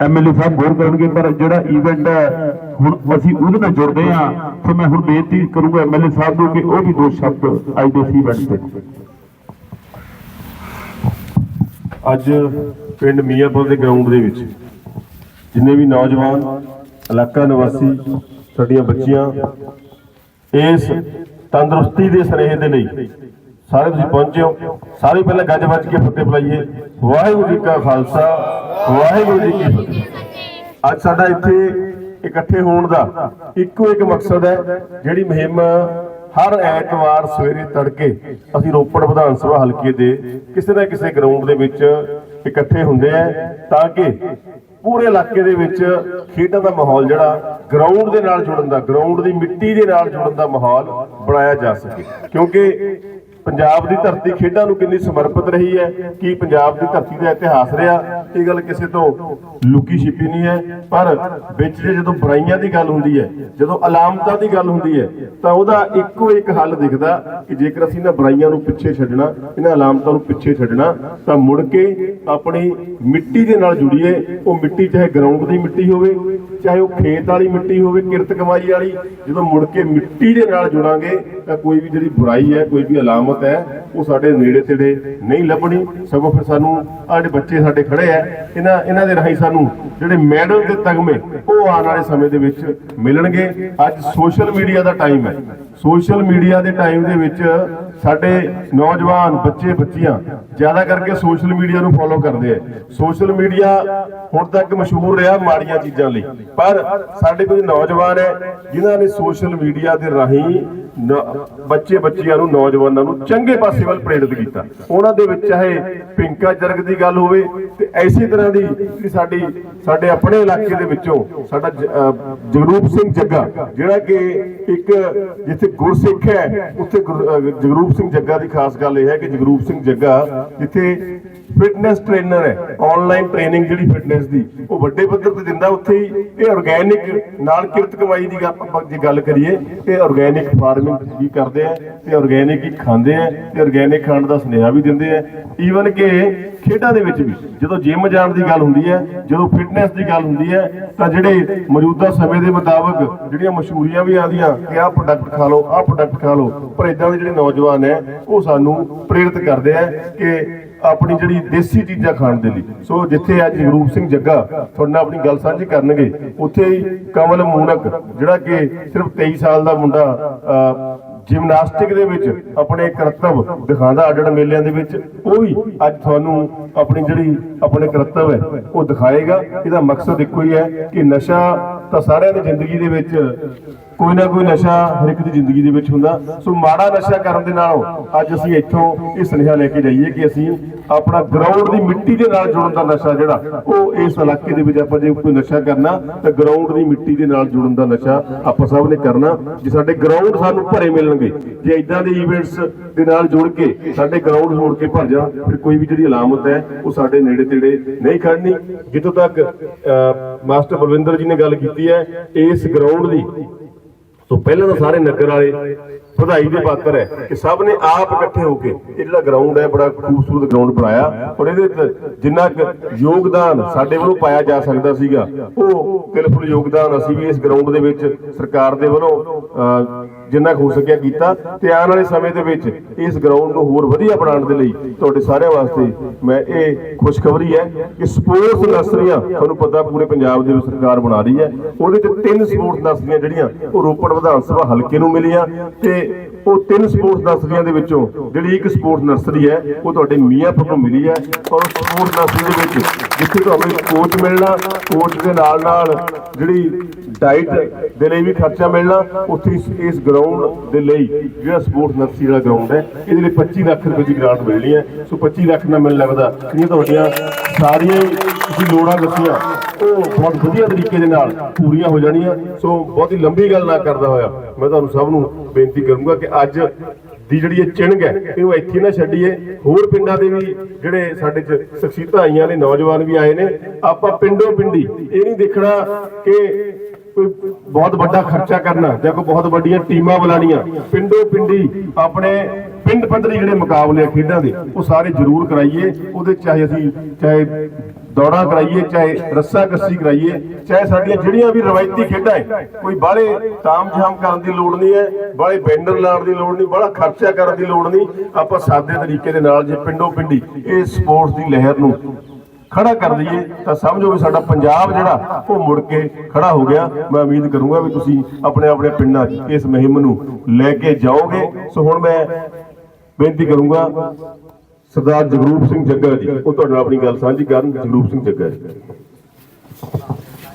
ਐਮਐਲਏ ਸਾਹਿਬ ਗੌਰ ਕਰਨਗੇ, ਪਰ ਜਿਹੜਾ ਇਵੈਂਟ ਹੈ, ਹੁਣ ਅਸੀਂ ਉਹਦੇ ਨਾਲ ਜੁੜਦੇ ਹਾਂ। ਸੋ ਮੈਂ ਹੁਣ ਬੇਨਤੀ ਕਰੂੰਗਾ ਐਮਐਲਏ ਸਾਹਿਬ ਨੂੰ ਕਿ ਉਹ ਵੀ ਦੋ ਸ਼ਬਦ ਅੱਜ ਦੇ ਇਸ ਇਵੈਂਟ ਤੇ। ਅੱਜ ਪਿੰਡ ਮੀਆਂਪੁਰ ਦੇ ਗਰਾਊਂਡ ਦੇ ਵਿੱਚ ਜਿੰਨੇ ਵੀ ਨੌਜਵਾਨ, ਇਲਾਕਾ ਨਿਵਾਸੀ, ਸਾਡੀਆਂ ਬੱਚੀਆਂ, ਇਸ ਤੰਦਰੁਸਤੀ ਦੇ ਸਨੇਹ ਦੇ ਲਈ ਸਾਰੇ ਤੁਸੀਂ ਪਹੁੰਚੇ ਹੋ। ਸਾਰੇ ਪਹਿਲਾਂ ਗੱਜ ਵੱਜ ਕੇ ਫਤਿਹ ਬੁਲਾਈਏ। ਵਾਹਿਗੁਰੂ ਜੀ ਕਾ ਖਾਲਸਾ, ਵਾਹਿਗੁਰੂ ਜੀ ਕੀ ਫਤਿਹ। ਅੱਜ ਸਾਡਾ ਇੱਥੇ ਇਕੱਠੇ ਹੋਣ ਦਾ ਇੱਕੋ ਇੱਕ ਮਕਸਦ ਹੈ, ਜਿਹੜੀ ਮੁਹਿੰਮ ਹਰ ਐਤਵਾਰ ਸਵੇਰੇ ਤੜਕੇ ਅਸੀਂ ਰੋਪੜ ਵਿਧਾਨ ਸਭਾ ਹਲਕੇ ਦੇ ਕਿਸੇ ਨਾ ਕਿਸੇ ਗਰਾਊਂਡ ਦੇ ਵਿੱਚ ਇਕੱਠੇ ਹੁੰਦੇ ਆ, ਤਾਂ ਕਿ ਪੂਰੇ ਇਲਾਕੇ ਦੇ ਵਿੱਚ ਖੇਡਾਂ ਦਾ ਮਾਹੌਲ ਜਿਹੜਾ ਗਰਾਊਂਡ ਦੇ ਨਾਲ ਜੁੜਨ ਦਾ ਗਰਾਊਂਡ ਦੀ ਮਿੱਟੀ ਦੇ ਨਾਲ ਜੁੜਨ ਦਾ ਮਾਹੌਲ ਬਣਾਇਆ ਜਾ ਸਕੇ। ਕਿਉਂਕਿ ਪੰਜਾਬ ਦੀ ਧਰਤੀ ਖੇਡਾਂ ਨੂੰ ਕਿੰਨੀ ਸਮਰਪਿਤ ਰਹੀ ਹੈ, ਕੀ ਪੰਜਾਬ ਦੀ ਧਰਤੀ ਦਾ ਇਤਿਹਾਸ ਰਿਹਾ, ਇਹ ਗੱਲ ਕਿਸੇ ਤੋਂ ਲੁਕੀ ਛਿਪੀ ਨਹੀਂ ਹੈ। ਪਰ ਵਿੱਚ ਜਦੋਂ ਬੁਰਾਈਆਂ ਦੀ ਗੱਲ ਹੁੰਦੀ ਹੈ, ਜਦੋਂ ਅਲਾਮਤਾਂ ਦੀ ਗੱਲ ਹੁੰਦੀ ਹੈ, ਤਾਂ ਉਹਦਾ ਇੱਕੋ ਇੱਕ ਹੱਲ ਦਿਖਦਾ ਕਿ ਜੇਕਰ ਅਸੀਂ ਇਹਨਾਂ ਬੁਰਾਈਆਂ ਨੂੰ ਪਿੱਛੇ ਛੱਡਣਾ, ਇਹਨਾਂ ਅਲਾਮਤਾਂ ਨੂੰ ਪਿੱਛੇ ਛੱਡਣਾ, ਤਾਂ ਮੁੜ ਕੇ ਆਪਣੀ ਮਿੱਟੀ ਦੇ ਨਾਲ ਜੁੜੀਏ। ਉਹ ਮਿੱਟੀ ਚਾਹੇ ਗਰਾਊਂਡ ਦੀ ਮਿੱਟੀ ਹੋਵੇ, ਚਾਹੇ ਉਹ ਖੇਤ ਵਾਲੀ ਮਿੱਟੀ ਹੋਵੇ, ਕਿਰਤ ਕਮਾਈ ਵਾਲੀ, ਜਦੋਂ ਮੁੜ ਕੇ ਮਿੱਟੀ ਦੇ ਨਾਲ ਜੁੜਾਂਗੇ, ਤਾਂ ਕੋਈ ਵੀ ਜਿਹੜੀ ਬੁਰਾਈ ਹੈ, ਕੋਈ ਵੀ ਅਲਾਮਤ ਹੈ, ਉਹ ਸਾਡੇ ਨੇੜੇ ਤੇੜੇ ਨਹੀਂ ਲੱਭਣੀ। ਸਗੋਂ ਫਿਰ ਸਾਨੂੰ ਆਹ ਬੱਚੇ ਸਾਡੇ ਖੜੇ ਆ, ਇਹਨਾਂ ਇਹਨਾਂ ਦੇ ਰਾਹੀਂ ਸਾਨੂੰ ਜਿਹੜੇ ਮੈਡਲ ਦੇ ਤਗਮੇ, ਉਹ ਆਉਣ ਵਾਲੇ ਸਮੇਂ ਦੇ ਵਿੱਚ ਮਿਲਣਗੇ। ਅੱਜ ਸੋਸ਼ਲ ਮੀਡੀਆ ਦਾ ਟਾਈਮ ਹੈ। ਸੋਸ਼ਲ ਮੀਡੀਆ ਦੇ ਟਾਈਮ ਦੇ ਵਿੱਚ ਸਾਡੇ ਨੌਜਵਾਨ ਬੱਚੇ, ਬੱਚੀਆਂ, ਜ਼ਿਆਦਾ ਕਰਕੇ ਸੋਸ਼ਲ ਮੀਡੀਆ ਨੂੰ ਫੋਲੋ ਕਰਦੇ ਆ। ਸੋਸ਼ਲ ਮੀਡੀਆ ਹੁਣ ਤੱਕ ਮਸ਼ਹੂਰ ਰਿਹਾ ਮਾੜੀਆਂ ਚੀਜ਼ਾਂ ਲਈ। ਪਰ ਸਾਡੇ ਕੁਝ ਨੌਜਵਾਨ ਹੈ, ਜਿਨ੍ਹਾਂ ਨੇ ਸੋਸ਼ਲ ਮੀਡੀਆ ਦੇ ਰਾਹੀਂ ਬੱਚੇ, ਬੱਚੀਆਂ ਨੂੰ, ਨੌਜਵਾਨਾਂ ਨੂੰ ਚੰਗੇ ਪਾਸੇ ਵੱਲ ਪ੍ਰੇਰਿਤ ਕੀਤਾ। ਉਹਨਾਂ ਦੇ ਵਿੱਚ ਚਾਹੇ ਪਿੰਕਾ ਜਰਗ ਦੀ ਗੱਲ ਹੋਵੇ ਤੇ ਐਸੀ ਤਰ੍ਹਾਂ ਦੀ ਜਿਹੜੀ ਸਾਡੀ, ਸਾਡੇ ਆਪਣੇ ਇਲਾਕੇ ਦੇ ਵਿੱਚੋਂ ਸਾਡਾ ਜਗਰੂਪ ਸਿੰਘ ਜੱਗਾ, ਜਿਹੜਾ ਕਿ ਇੱਕ ਜਿੱਥੇ ਗੁਰਸਿੱਖ ਹੈ, ਉੱਥੇ ਗੁਰ- ਜਗਰੂਪ ਸਿੰਘ ਜੱਗਾ ਦੀ ਖਾਸ ਗੱਲ ਇਹ ਹੈ ਕਿ ਜਗਰੂਪ ਸਿੰਘ ਜੱਗਾ ਜਿੱਥੇ ਫਿਟਨੈਸ ਟ੍ਰੇਨਰ ਹੈ। ਆਨਲਾਈਨ ਟ੍ਰੇਨਿੰਗ ਜਿਹੜੀ ਫਿਟਨੈਸ ਦੀ, ਉਹ ਵੱਡੇ ਪੱਧਰ ਤੇ ਦਿੰਦਾ ਉੱਥੇ ਹੀ। ਇਹ ਆਰਗੈਨਿਕ ਨਾਲ ਕਿਰਤ ਕਮਾਈ ਦੀ ਜੇ ਗੱਲ ਕਰੀਏ ਤੇ ਆਰਗੈਨਿਕ ਫਾਰਮਿੰਗ ਵੀ ਕਰਦੇ ਆ, ਤੇ ਆਰਗੈਨਿਕ ਹੀ ਖਾਂਦੇ ਆ, ਤੇ ਆਰਗੈਨਿਕ ਖਾਣ ਦਾ ਸੁਨੇਹਾ ਵੀ ਦਿੰਦੇ ਆ। ਈਵਨ ਕਿ ਖੇਡਾਂ ਦੇ ਵਿੱਚ ਵੀ, ਜਦੋਂ ਜਿਮ ਜਾਣ ਦੀ ਗੱਲ ਹੁੰਦੀ ਹੈ, ਜਦੋਂ ਫਿਟਨੈਸ ਦੀ ਗੱਲ ਹੁੰਦੀ ਹੈ, ਤਾਂ ਜਿਹੜੇ ਮੌਜੂਦਾ ਸਮੇਂ ਦੇ ਮੁਤਾਬਕ ਜਿਹੜੀਆਂ ਮਸ਼ਹੂਰੀਆਂ ਵੀ ਆਉਂਦੀਆਂ ਕਿ ਆਹ ਪ੍ਰੋਡਕਟ ਖਾ ਲਓ, ਆਹ ਪ੍ਰੋਡਕਟ ਖਾ ਲਓ, ਪਰ ਇਦਾਂ ਦੇ ਜਿਹੜੇ ਨੌਜਵਾਨ ਹੈ, ਉਹ ਸਾਨੂੰ ਪ੍ਰੇਰਿਤ ਕਰਦੇ ਆ ਕਿ ਆਪਣੀ ਜਿਹੜੀ ਦੇਸੀ ਚੀਜ਼ਾਂ ਖਾਣ ਦੇ ਲਈ। ਸੋ ਜਿੱਥੇ ਅੱਜ ਜਗਰੂਪ ਸਿੰਘ ਜੱਗਾ ਤੁਹਾਡੇ ਨਾਲ ਆਪਣੀ ਗੱਲ ਸਾਂਝੀ ਕਰਨਗੇ, ਉੱਥੇ ਹੀ ਕਮਲ ਮੂਨਕ, ਜਿਹੜਾ ਕਿ ਸਿਰਫ 23 ਸਾਲ ਦਾ ਮੁੰਡਾ ਜਿਮਨਾਸਟਿਕ ਦੇ ਵਿੱਚ ਆਪਣੇ ਕਰਤੱਵ ਦਿਖਾਉਂਦਾ ਅੱਡ ਮੇਲਿਆਂ ਦੇ ਵਿੱਚ, ਉਹ ਵੀ ਅੱਜ ਤੁਹਾਨੂੰ ਆਪਣੀ ਜਿਹੜੀ ਆਪਣੇ ਕਰਤੱਵ ਹੈ, ਉਹ ਦਿਖਾਏਗਾ। ਇਹਦਾ ਮਕਸਦ ਇੱਕੋ ਹੀ ਹੈ ਕਿ ਨਸ਼ਾ ਤਾਂ ਸਾਰਿਆਂ ਦੀ ਜ਼ਿੰਦਗੀ ਦੇ ਵਿੱਚ ਕੋਈ ਨਾ ਕੋਈ ਨਸ਼ਾ ਹਰ ਇੱਕ ਦੀ ਜ਼ਿੰਦਗੀ ਦੇ ਵਿੱਚ ਹੁੰਦਾ। ਸੋ ਮਾੜਾ ਨਸ਼ਾ ਕਰਨ ਦੇ ਨਾਲੋਂ ਅੱਜ ਅਸੀਂ ਇੱਥੋਂ ਇਹ ਸੁਨੇਹਾ ਲੈ ਕੇ ਜਾਈਏ ਕਿ ਅਸੀਂ ਆਪਣਾ ਗਰਾਊਂਡ ਦੀ ਮਿੱਟੀ ਦੇ ਨਾਲ ਜੁੜਨ ਦਾ ਨਸ਼ਾ ਜਿਹੜਾ ਉਹ ਇਸ ਇਲਾਕੇ ਦੇ ਵਿੱਚ ਆਪਾਂ ਜੇ ਕੋਈ ਨਸ਼ਾ ਕਰਨਾ ਤਾਂ ਗਰਾਊਂਡ ਦੀ ਮਿੱਟੀ ਦੇ ਨਾਲ ਜੁੜਨ ਦਾ ਨਸ਼ਾ ਆਪਾਂ ਸਭ ਨੇ ਕਰਨਾ। ਜੇ ਸਾਡੇ ਗਰਾਊਂਡ ਸਾਨੂੰ ਭਰੇ ਮਿਲਣਗੇ ਜੇ ਇਦਾਂ ਦੇ ਇਵੈਂਟਸ ਦੇ ਨਾਲ ਜੁੜ ਕੇ ਸਾਡੇ ਗਰਾਊਂਡ ਜੋੜ ਕੇ ਭਰ ਜਾਣ ਫਿਰ ਕੋਈ ਵੀ ਜਿਹੜੀ ਅਲਾਮਤ ਹੈ ਉਹ ਸਾਡੇ ਨੇੜੇ ਤੇੜੇ ਨਹੀਂ ਖੜਨੀ ਜਿੱਥੋਂ ਤੱਕ ਅਹ, ਮਾਸਟਰ ਬਲਵਿੰਦਰ ਜੀ ਨੇ ਗੱਲ ਕੀਤੀ ਹੈ ਇਸ ਗਰਾਊਂਡ ਦੀ ਸੋ ਪਹਿਲਾਂ ਤਾਂ ਸਾਰੇ ਨਗਰ ਵਾਲੇ ਵਧਾਈ ਦੇ ਪਾਤਰ ਹੈ ਕਿ ਸਭ ਨੇ ਆਪ ਇਕੱਠੇ ਹੋ ਕੇ ਇਹ ਜਿਹੜਾ ਗਰਾਊਂਡ ਹੈ, ਬੜਾ ਖੂਬਸੂਰਤ ਗਰਾਊਂਡ ਬਣਾਇਆ। ਔਰ ਇਹਦੇ ਤੇ ਜਿੰਨਾ ਯੋਗਦਾਨ ਸਾਡੇ ਵੱਲੋਂ ਪਾਇਆ ਜਾ ਸਕਦਾ ਸੀਗਾ, ਉਹ ਬਿਲਕੁਲ ਯੋਗਦਾਨ ਅਸੀਂ ਵੀ ਇਸ ਗਰਾਊਂਡ ਦੇ ਵਿੱਚ ਸਰਕਾਰ ਦੇ ਵੱਲੋਂ ਜਿੰਨਾ ਹੋ ਸਕਿਆ ਕੀਤਾ ਤੇ ਆਉਣ ਵਾਲੇ ਸਮੇਂ ਦੇ ਵਿੱਚ ਇਸ ਗਰਾਊਂਡ ਨੂੰ ਹੋਰ ਵਧੀਆ ਬਣਾਉਣ ਦੇ ਲਈ ਤੁਹਾਡੇ ਸਾਰਿਆਂ ਵਾਸਤੇ ਮੈਂ ਇਹ ਖੁਸ਼ਖਬਰੀ ਹੈ ਕਿ ਸਪੋਰਟਸ ਨਰਸਰੀਆਂ ਤੁਹਾਨੂੰ ਪਤਾ ਪੂਰੇ ਪੰਜਾਬ ਦੇ ਵਿੱਚ ਸਰਕਾਰ ਬਣਾ ਰਹੀ ਹੈ। ਉਹਦੇ ਚ ਤਿੰਨ ਸਪੋਰਟਸ ਨਰਸਰੀਆਂ ਜਿਹੜੀਆਂ, ਉਹ ਰੋਪੜ ਵਿਧਾਨ ਸਭਾ ਹਲਕੇ ਨੂੰ ਮਿਲੀਆਂ ਤੇ ਉਹ ਤਿੰਨ ਸਪੋਰਟਸ ਨਰਸਰੀਆਂ ਦੇ ਵਿੱਚੋਂ ਜਿਹੜੀ ਇੱਕ ਸਪੋਰਟਸ ਨਰਸਰੀ ਹੈ, ਉਹ ਤੁਹਾਡੇ ਮੀਆਂਪੁਰ ਨੂੰ ਮਿਲੀ ਹੈ। ਔਰ ਉਸ ਨਰਸਰੀ ਦੇ ਵਿੱਚ ਜਿੱਥੇ ਤੁਹਾਨੂੰ ਕੋਚ ਮਿਲਣਾ ਕੋਚ ਦੇ ਨਾਲ ਨਾਲ ਜਿਹੜੀ ਡਾਈਟ ਦੇ ਲਈ ਵੀ ਖਰਚਾ ਮਿਲਣਾ, ਉੱਥੇ ਇਸ- ਗਰਾਊਂਡ ਦੇ ਲਈ ਜਿਹੜਾ ਸਪੋਰਟਸ ਨਰਸਰੀ ਵਾਲਾ ਗਰਾਊਂਡ ਹੈ, ਇਹਦੇ ਲਈ 25 ਲੱਖ ਰੁਪਏ ਦੀ ਗ੍ਰਾਂਟ ਮਿਲਣੀ ਹੈ। ਸੋ 25 ਲੱਖ ਨਾਲ ਮੈਨੂੰ ਲੱਗਦਾ ਜਿਹੜੀਆਂ ਤੁਹਾਡੀਆਂ ਸਾਰੀਆਂ ਤੁਸੀਂ ਲੋੜਾਂ ਦੱਸੀਆਂ, ਉਹ ਬਹੁਤ ਵਧੀਆ ਤਰੀਕੇ ਦੇ ਨਾਲ ਪੂਰੀਆਂ ਹੋ ਜਾਣੀਆਂ। ਸੋ ਬਹੁਤੀ ਲੰਬੀ ਗੱਲ ਨਾ ਕਰਦਾ ਹੋਇਆ। ਮੈਂ ਤੁਹਾਨੂੰ ਸਭ ਨੂੰ ਬੇਨਤੀ ਕਰੂੰਗਾ ਕਿ ਅੱਜ ਦੀ ਜਿਹੜੀ ਇਹ ਚਿੰਗ ਹੈ, ਇਹਨੂੰ ਇੱਥੇ ਨਾ ਛੱਡੀਏ। ਹੋਰ ਪਿੰਡਾਂ ਦੇ ਵੀ ਜਿਹੜੇ ਸਾਡੇ ਚ ਸ਼ਖਸੀਅਤਾਂ ਆਈਆਂ ਨੇ, ਨੌਜਵਾਨ ਵੀ ਆਏ ਨੇ, ਆਪਾਂ ਪਿੰਡੋਂ ਪਿੰਡੀ, ਇਹ ਨਹੀਂ ਦੇਖਣਾ ਕਿ ਕੋਈ ਬਹੁਤ ਵੱਡਾ ਖਰਚਾ ਕਰਨਾ ਜਾਂ ਕੋਈ ਬਹੁਤ ਵੱਡੀਆਂ ਟੀਮਾਂ ਬੁਲਾਣੀਆਂ ਪਿੰਡੋ ਪਿੰਡੀ, ਆਪਣੇ ਪਿੰਡ ਪੱਧਰੀ ਜਿਹੜੇ ਮੁਕਾਬਲੇ ਆ ਖੇਡਾਂ ਦੇ, ਉਹ ਸਾਰੇ ਜ਼ਰੂਰ ਕਰਾਈਏ। ਉਹਦੇ ਚਾਹੇ ਅਸੀਂ, ਚਾਹੇ ਦੌੜਾਂ ਕਰਾਈਏ, ਚਾਹੇ ਰੱਸਾ ਕੱਸੀ ਕਰਾਈਏ, ਚਾਹੇ ਸਾਡੀਆਂ ਜਿਹੜੀਆਂ ਵੀ ਰਵਾਇਤੀ ਖੇਡਾਂ ਹੈ, ਕੋਈ ਬਾਹਲੇ ਤਾਮ-ਝਾਮ ਕਰਨ ਦੀ ਲੋੜ ਨਹੀਂ ਹੈ, ਬਾਹਲੇ ਬੈਨਰ ਲਾਉਣ ਦੀ ਲੋੜ ਨਹੀਂ, ਬਾਹਲਾ ਖਰਚਾ ਕਰਨ ਦੀ ਲੋੜ ਨਹੀਂ, ਆਪਾਂ ਸਾਦੇ ਤਰੀਕੇ ਦੇ ਨਾਲ ਜੇ ਪਿੰਡੋਂ ਪਿੰਡੀ ਇਹ ਸਪੋਰਟਸ ਦੀ ਲਹਿਰ ਨੂੰ ਖੜਾ ਕਰ ਦਈਏ, ਤਾਂ ਸਮਝੋ ਵੀ ਸਾਡਾ ਪੰਜਾਬ ਜਿਹੜਾ, ਉਹ ਮੁੜ ਕੇ ਖੜਾ ਹੋ ਗਿਆ। ਮੈਂ ਉਮੀਦ ਕਰੂੰਗਾ ਵੀ ਤੁਸੀਂ ਆਪਣੇ ਆਪਣੇ ਪਿੰਡਾਂ 'ਚ ਇਸ ਮੁਹਿੰਮ ਨੂੰ ਲੈ ਕੇ ਜਾਓਗੇ। ਸੋ ਹੁਣ ਮੈਂ ਬੇਨਤੀ ਕਰੂੰਗਾ ਸਰਦਾਰ ਜਗਰੂਪ ਸਿੰਘ ਜੱਗਾ ਜੀ, ਉਹ ਤੁਹਾਡੇ ਨਾਲ ਆਪਣੀ ਗੱਲ ਸਾਂਝੀ ਕਰਨ, ਜਗਰੂਪ ਸਿੰਘ ਜੱਗਾ ਜੀ।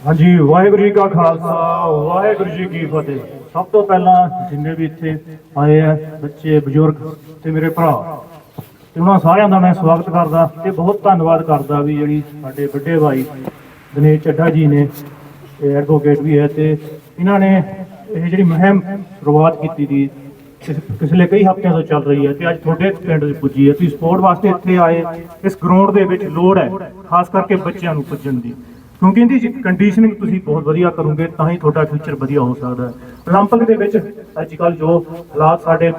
ਹਾਂਜੀ, ਵਾਹਿਗੁਰੂ ਜੀ ਕਾ ਖਾਲਸਾ, ਵਾਹਿਗੁਰੂ ਜੀ ਕੀ ਫਤਿਹ। ਸਭ ਤੋਂ ਪਹਿਲਾਂ ਜਿੰਨੇ ਵੀ ਇੱਥੇ ਆਏ ਆ, ਬੱਚੇ, ਬਜ਼ੁਰਗ ਤੇ ਮੇਰੇ ਭਰਾ, ਤੇ ਉਹਨਾਂ ਸਾਰਿਆਂ ਦਾ ਮੈਂ ਸਵਾਗਤ ਕਰਦਾ ਤੇ ਬਹੁਤ ਧੰਨਵਾਦ ਕਰਦਾ ਵੀ ਜਿਹੜੀ ਸਾਡੇ ਵੱਡੇ ਭਾਈ ਦਿਨੇਸ਼ ਚੱਡਾ ਜੀ ਨੇ, ਇਹ ਐਡਵੋਕੇਟ ਵੀ ਹੈ ਤੇ ਇਹਨਾਂ ਨੇ ਇਹ ਜਿਹੜੀ ਮੁਹਿੰਮ ਸ਼ੁਰੂਆਤ ਕੀਤੀ ਦੀ ਪਿਛਲੇ ਕਈ ਹਫ਼ਤਿਆਂ ਤੋਂ ਚੱਲ ਰਹੀ ਹੈ ਤੇ ਅੱਜ ਤੁਹਾਡੇ ਪਿੰਡ ਵਿੱਚ ਪੁੱਜੀ ਹੈ ਤੁਸੀਂ ਸਪੋਰਟ ਵਾਸਤੇ ਇੱਥੇ ਆਏ ਇਸ ਗਰਾਊਂਡ ਦੇ ਵਿੱਚ ਲੋੜ ਹੈ ਖਾਸ ਕਰਕੇ ਬੱਚਿਆਂ ਨੂੰ ਪੁੱਜਣ ਦੀ ਕਿਉਂਕਿ ਇਹਦੀ ਕੰਡੀਸ਼ਨਿੰਗ ਤੁਸੀਂ ਬਹੁਤ ਵਧੀਆ ਕਰੋਗੇ ਤਾਂ ਹੀ ਤੁਹਾਡਾ ਫਿਊਚਰ ਵਧੀਆ ਹੋ ਸਕਦਾ ਹੈ 올림픽 ਦੇ ਵਿੱਚ ਅੱਜ ਕੱਲ ਜੋ ਹਾਲਾਤ ਸਾਡੇ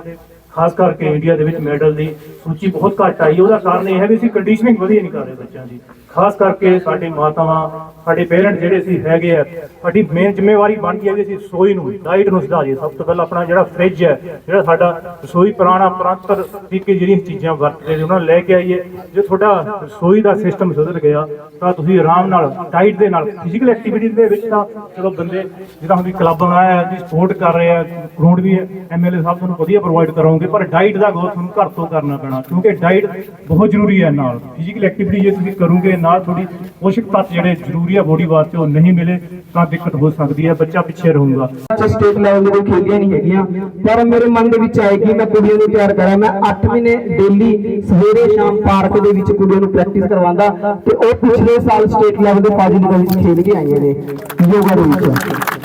ਖਾਸ ਕਰਕੇ ਇੰਡੀਆ ਦੇ ਵਿੱਚ ਮੈਡਲ ਦੀ ਸੂਚੀ ਬਹੁਤ ਘੱਟ ਆਈ ਹੈ ਉਹਦਾ ਕਾਰਨ ਇਹ ਹੈ ਕਿ ਅਸੀਂ ਕੰਡੀਸ਼ਨਿੰਗ ਵਧੀਆ ਨਹੀਂ ਕਰ ਰਹੇ ਬੱਚਿਆਂ ਦੀ ਖਾਸ ਕਰਕੇ ਸਾਡੇ ਮਾਤਾਵਾਂ, ਸਾਡੇ ਪੇਰੈਂਟ ਜਿਹੜੇ ਸੀ ਹੈਗੇ ਆ, ਸਾਡੀ ਮੇਨ ਜ਼ਿੰਮੇਵਾਰੀ ਬਣਦੀ ਹੈ ਕਿ ਅਸੀਂ ਰਸੋਈ ਨੂੰ ਡਾਈਟ ਨੂੰ ਸੁਧਾਰੀਏ ਸਭ ਤੋਂ ਪਹਿਲਾਂ ਆਪਣਾ ਜਿਹੜਾ ਫ੍ਰਿਜ ਹੈ, ਜਿਹੜਾ ਸਾਡਾ ਰਸੋਈ ਪੁਰਾਣਾ ਪ੍ਰਾਂਤਰ ਤਰੀਕੇ ਜਿਹੜੀਆਂ ਚੀਜ਼ਾਂ ਵਰਤਦੇ ਨੇ ਉਹਨਾਂ ਨੂੰ ਲੈ ਕੇ ਆਈਏ। ਜੇ ਤੁਹਾਡਾ ਰਸੋਈ ਦਾ ਸਿਸਟਮ ਸੁਧਰ ਗਿਆ, ਤਾਂ ਤੁਸੀਂ ਆਰਾਮ ਨਾਲ ਡਾਈਟ ਦੇ ਨਾਲ ਫਿਜ਼ੀਕਲ ਐਕਟੀਵਿਟੀ ਦੇ ਵਿੱਚ ਤਾਂ ਚਲੋ ਬੰਦੇ ਜਿਹੜਾ ਹੁਣ ਵੀ ਕਲੱਬ ਬਣਾਇਆ ਜੀ ਸਪੋਰਟ ਕਰ ਰਹੇ ਆ ਗਰਾਊਂਡ ਵੀ ਐਮਐਲਏ ਸਾਹਿਬ ਤੁਹਾਨੂੰ ਵਧੀਆ ਪ੍ਰੋਵਾਈਡ ਕਰੋਗੇ, ਪਰ ਡਾਈਟ ਦਾ ਗੋਲ ਤੁਹਾਨੂੰ ਘਰ ਤੋਂ ਕਰਨਾ ਪੈਣਾ, ਕਿਉਂਕਿ ਡਾਈਟ ਬਹੁਤ ਜ਼ਰੂਰੀ ਹੈ ਨਾਲ। ਫਿਜ਼ੀਕਲ ਐਕਟੀਵਿਟੀ ਜੇ ਤੁਸੀਂ ਕਰੋਗੇ ਨਾਲ ਥੋੜੀ ਪੋਸ਼ਕ ਤੱਤ ਜਿਹੜੇ ਜ਼ਰੂਰੀ ਆ ਬੋਡੀ ਵਾਸਤੇ ਉਹ ਨਹੀਂ ਮਿਲੇ ਤਾਂ ਦਿੱਕਤ ਹੋ ਸਕਦੀ ਹੈ, ਬੱਚਾ ਪਿੱਛੇ ਰਹੂਗਾ। ਚ ਸਟੇਟ ਲੈਵਲ ਦੇ ਕੋਈ ਨਹੀਂ ਹੈਗੀਆਂ, ਪਰ ਮੇਰੇ ਮਨ ਦੇ ਵਿੱਚ ਆਏ ਕਿ ਮੈਂ ਕੁੜੀਆਂ ਨੂੰ ਤਿਆਰ ਕਰਾਂ। ਮੈਂ 8 ਮਹੀਨੇ ਡੇਲੀ ਸਵੇਰੇ ਸ਼ਾਮ ਪਾਰਕ ਦੇ ਵਿੱਚ ਕੁੜੀਆਂ ਨੂੰ ਪ੍ਰੈਕਟਿਸ ਕਰਵਾਉਂਦਾ ਤੇ ਉਹ ਪਿਛਲੇ ਸਾਲ ਸਟੇਟ ਲੈਵਲ ਦੇ ਫਾਜ਼ਿਲਕਾ ਵਿੱਚ ਖੇਡ ਕੇ ਆਈਆਂ ਨੇ। ਯੋਗਾ ਦੇ ਵਿੱਚ।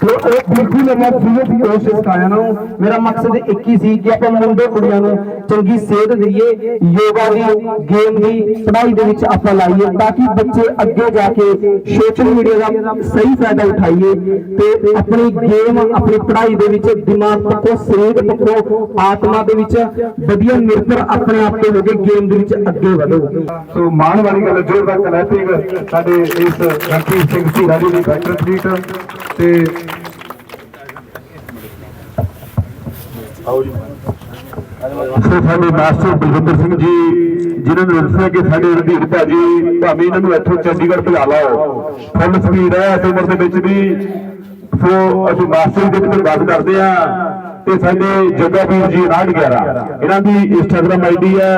ਤੇ ਉਹ ਬਿਲਕੁਲ ਮੈਂ ਪੂਰੀ ਕੋਸ਼ਿਸ਼ ਕਰ ਰਿਹਾ ਹਾਂ ਮੇਰਾ ਮਕਸਦ ਇੱਕ ਹੀ ਸੀ ਕਿ ਆਪਾਂ ਮੁੰਡੇ ਕੁੜੀਆਂ ਨੂੰ ਚੰਗੀ ਸੇਧ ਦਈਏ, ਯੋਗਾ ਦੀ ਗੇਮ ਦੀ, ਪੜ੍ਹਾਈ ਦੇ ਵਿੱਚ ਆਪਾਂ ਲਾਈਏ, ਤਾਂ ਕਿ ਬੱਚੇ ਅੱਗੇ ਜਾ ਕੇ ਸੋਸ਼ਲ ਮੀਡੀਆ ਦਾ ਸਹੀ ਫਾਇਦਾ ਉਠਾਈਏ ਤੇ ਆਪਣੀ ਗੇਮ ਆਪਣੀ ਪੜ੍ਹਾਈ ਦੇ ਵਿੱਚ ਦਿਮਾਗ ਪੱਖੋਂ ਸਰੀਰ ਪੱਖੋਂ, ਆਤਮਾ ਦੇ ਵਿੱਚ ਵਧੀਆ ਨਿਰਭਰ ਆਪਣੇ ਆਪ ਤੇ ਹੋ ਕੇ ਗੇਮ ਦੇ ਵਿੱਚ ਅੱਗੇ ਵਧੋ। ਸੋ ਮਾਣ ਵਾਲੀ ਗੱਲ ਜ਼ੋਰਦਾਰ ਕਲੈਪਿੰਗ ਸਾਡੇ ਇਸ ਰਣਜੀਤ ਸਿੰਘ ਧੀਰਾ ਦੀ ਫੈਕਟਰ ਸਾਡੇ ਮਾਸਟਰ ਬਲਵਿੰਦਰ ਸਿੰਘ ਜੀ ਜਿਨ੍ਹਾਂ ਨੇ ਦੱਸਿਆ ਕਿ ਸਾਡੇ ਰਣਧੀਰ ਭਾਜੀ ਭਾਵੇਂ ਇਹਨਾਂ ਨੂੰ ਇੱਥੋਂ ਚੰਡੀਗੜ੍ਹ ਭਜਾ ਲਾਓ ਫੁੱਲ ਸਪੀਡ ਹੈ ਇਸ ਉਮਰ ਦੇ ਵਿੱਚ ਵੀ। ਸੋ ਅਸੀਂ ਮਾਸਟਰ ਦੇ ਵਿੱਚ ਗੱਲ ਕਰਦੇ ਆ ਤੇ ਸਾਡੇ ਜੱਗਾ ਵੀਰ ਜੀ 911 ਇਹਨਾਂ ਦੀ ਇੰਸਟਾਗ੍ਰam ਆਈਡੀ ਹੈ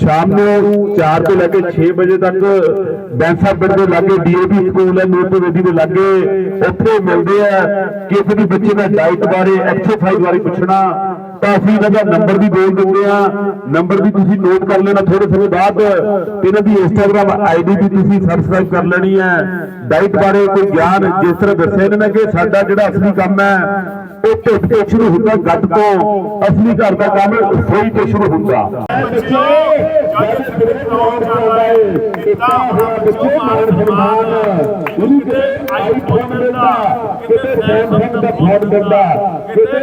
ਸ਼ਾਮ ਨੂੰ 4 ਤੋਂ ਲੈ ਕੇ 6 ਵਜੇ ਤੱਕ ਬੈਂਸਾ ਪਿੰਡ ਦੇ ਲਾਗੇ ਡੀਏਵੀ ਸਕੂਲ ਹੈ ਨੂਰਪੁਰ ਵੇਦੀ ਦੇ ਲਾਗੇ। ਉੱਥੇ ਮਿਲਦੇ ਆ। ਕਿਸੇ ਵੀ ਬੱਚੇ ਦਾ ਡਾਈਟ ਬਾਰੇ ਐਕਸਰਸਾਈਜ਼ ਬਾਰੇ ਪੁੱਛਣਾ। ਇਹਨਾਂ ਦਾ ਨੰਬਰ ਵੀ ਬੋਲ ਦਿੰਦੇ ਆ। ਨੰਬਰ ਵੀ ਤੁਸੀਂ ਨੋਟ ਕਰ ਲੈਣਾ ਥੋੜੇ ਸਮੇਂ ਬਾਅਦ। ਇਹਨਾਂ ਦੀ ਇੰਸਟਾਗ੍ਰam ਆਈਡੀ ਵੀ ਤੁਸੀਂ ਸਬਸਕ੍ਰਾਈਬ ਕਰ ਲੈਣੀ ਹੈ। ਡਾਈਟ ਬਾਰੇ ਕੋਈ ਗਿਆਨ ਜਿਸ ਤਰ੍ਹਾਂ ਦੱਸਿਆ ਇਹਨਾਂ ਨੇ ਕਿ ਸਾਡਾ ਜਿਹੜਾ ਅਸਲੀ ਕੰਮ ਹੈ ਉਹ ਢਿੱਡ ਤੋਂ ਸ਼ੁਰੂ ਹੁੰਦਾ ਗੱਡ ਤੋਂ। ਅਸਲੀ ਘਰ ਦਾ ਕੰਮ ਰਸੋਈ ਤੋਂ ਸ਼ੁਰੂ ਹੁੰਦਾ। ਆਈਫੋਨ ਮਿਲਦਾ ਕਿਤੇ ਸੈਮਸੰਗ ਦਾ ਫੋਨ ਮਿਲਦਾ ਕਿਤੇ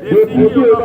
ਦੇਸੀ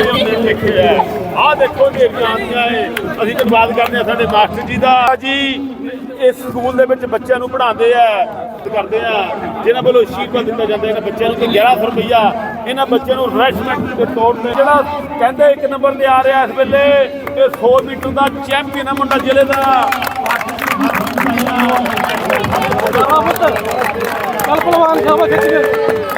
ਆ ਦੇਖੋ ਢੇਰੀਆਂ ਆਉਂਦੀਆਂ ਏ ਅਸੀਂ ਧੰਨਵਾਦ ਕਰਦੇ ਆ ਸਾਡੇ ਮਾਸਟਰ ਜੀ ਦਾ। ਜੀ ਇਸ ਸਕੂਲ ਦੇ ਵਿੱਚ ਬੱਚਿਆਂ ਨੂੰ ਪੜ੍ਹਾਉਂਦੇ ਆ ਕਰਦੇ ਆ। ਜਿਨ੍ਹਾਂ ਵੱਲੋਂ ਸ਼ੀਪਾ ਦਿੱਤਾ ਜਾਂਦਾ ਇਹਨਾਂ ਬੱਚਿਆਂ ਨੂੰ 1100 ਰੁਪਈਆ। ਇਹਨਾਂ ਬੱਚਿਆਂ ਨੂੰ ਰੈਸਟੋਰੈਂਟ ਦੇ ਤੌਰ ਤੇ ਜਿਹੜਾ ਕਹਿੰਦੇ ਇੱਕ ਨੰਬਰ ਤੇ ਆ ਰਿਹਾ ਇਸ ਵੇਲੇ ਇਹ 100 ਮੀਟਰ ਦਾ ਚੈਂਪੀਅਨ ਆ ਮੁੰਡਾ ਜ਼ਿਲ੍ਹੇ ਦਾ। ਕੱਲ ਸਾਹਿਬ ਖਿੱਚ ਬੱਲੇ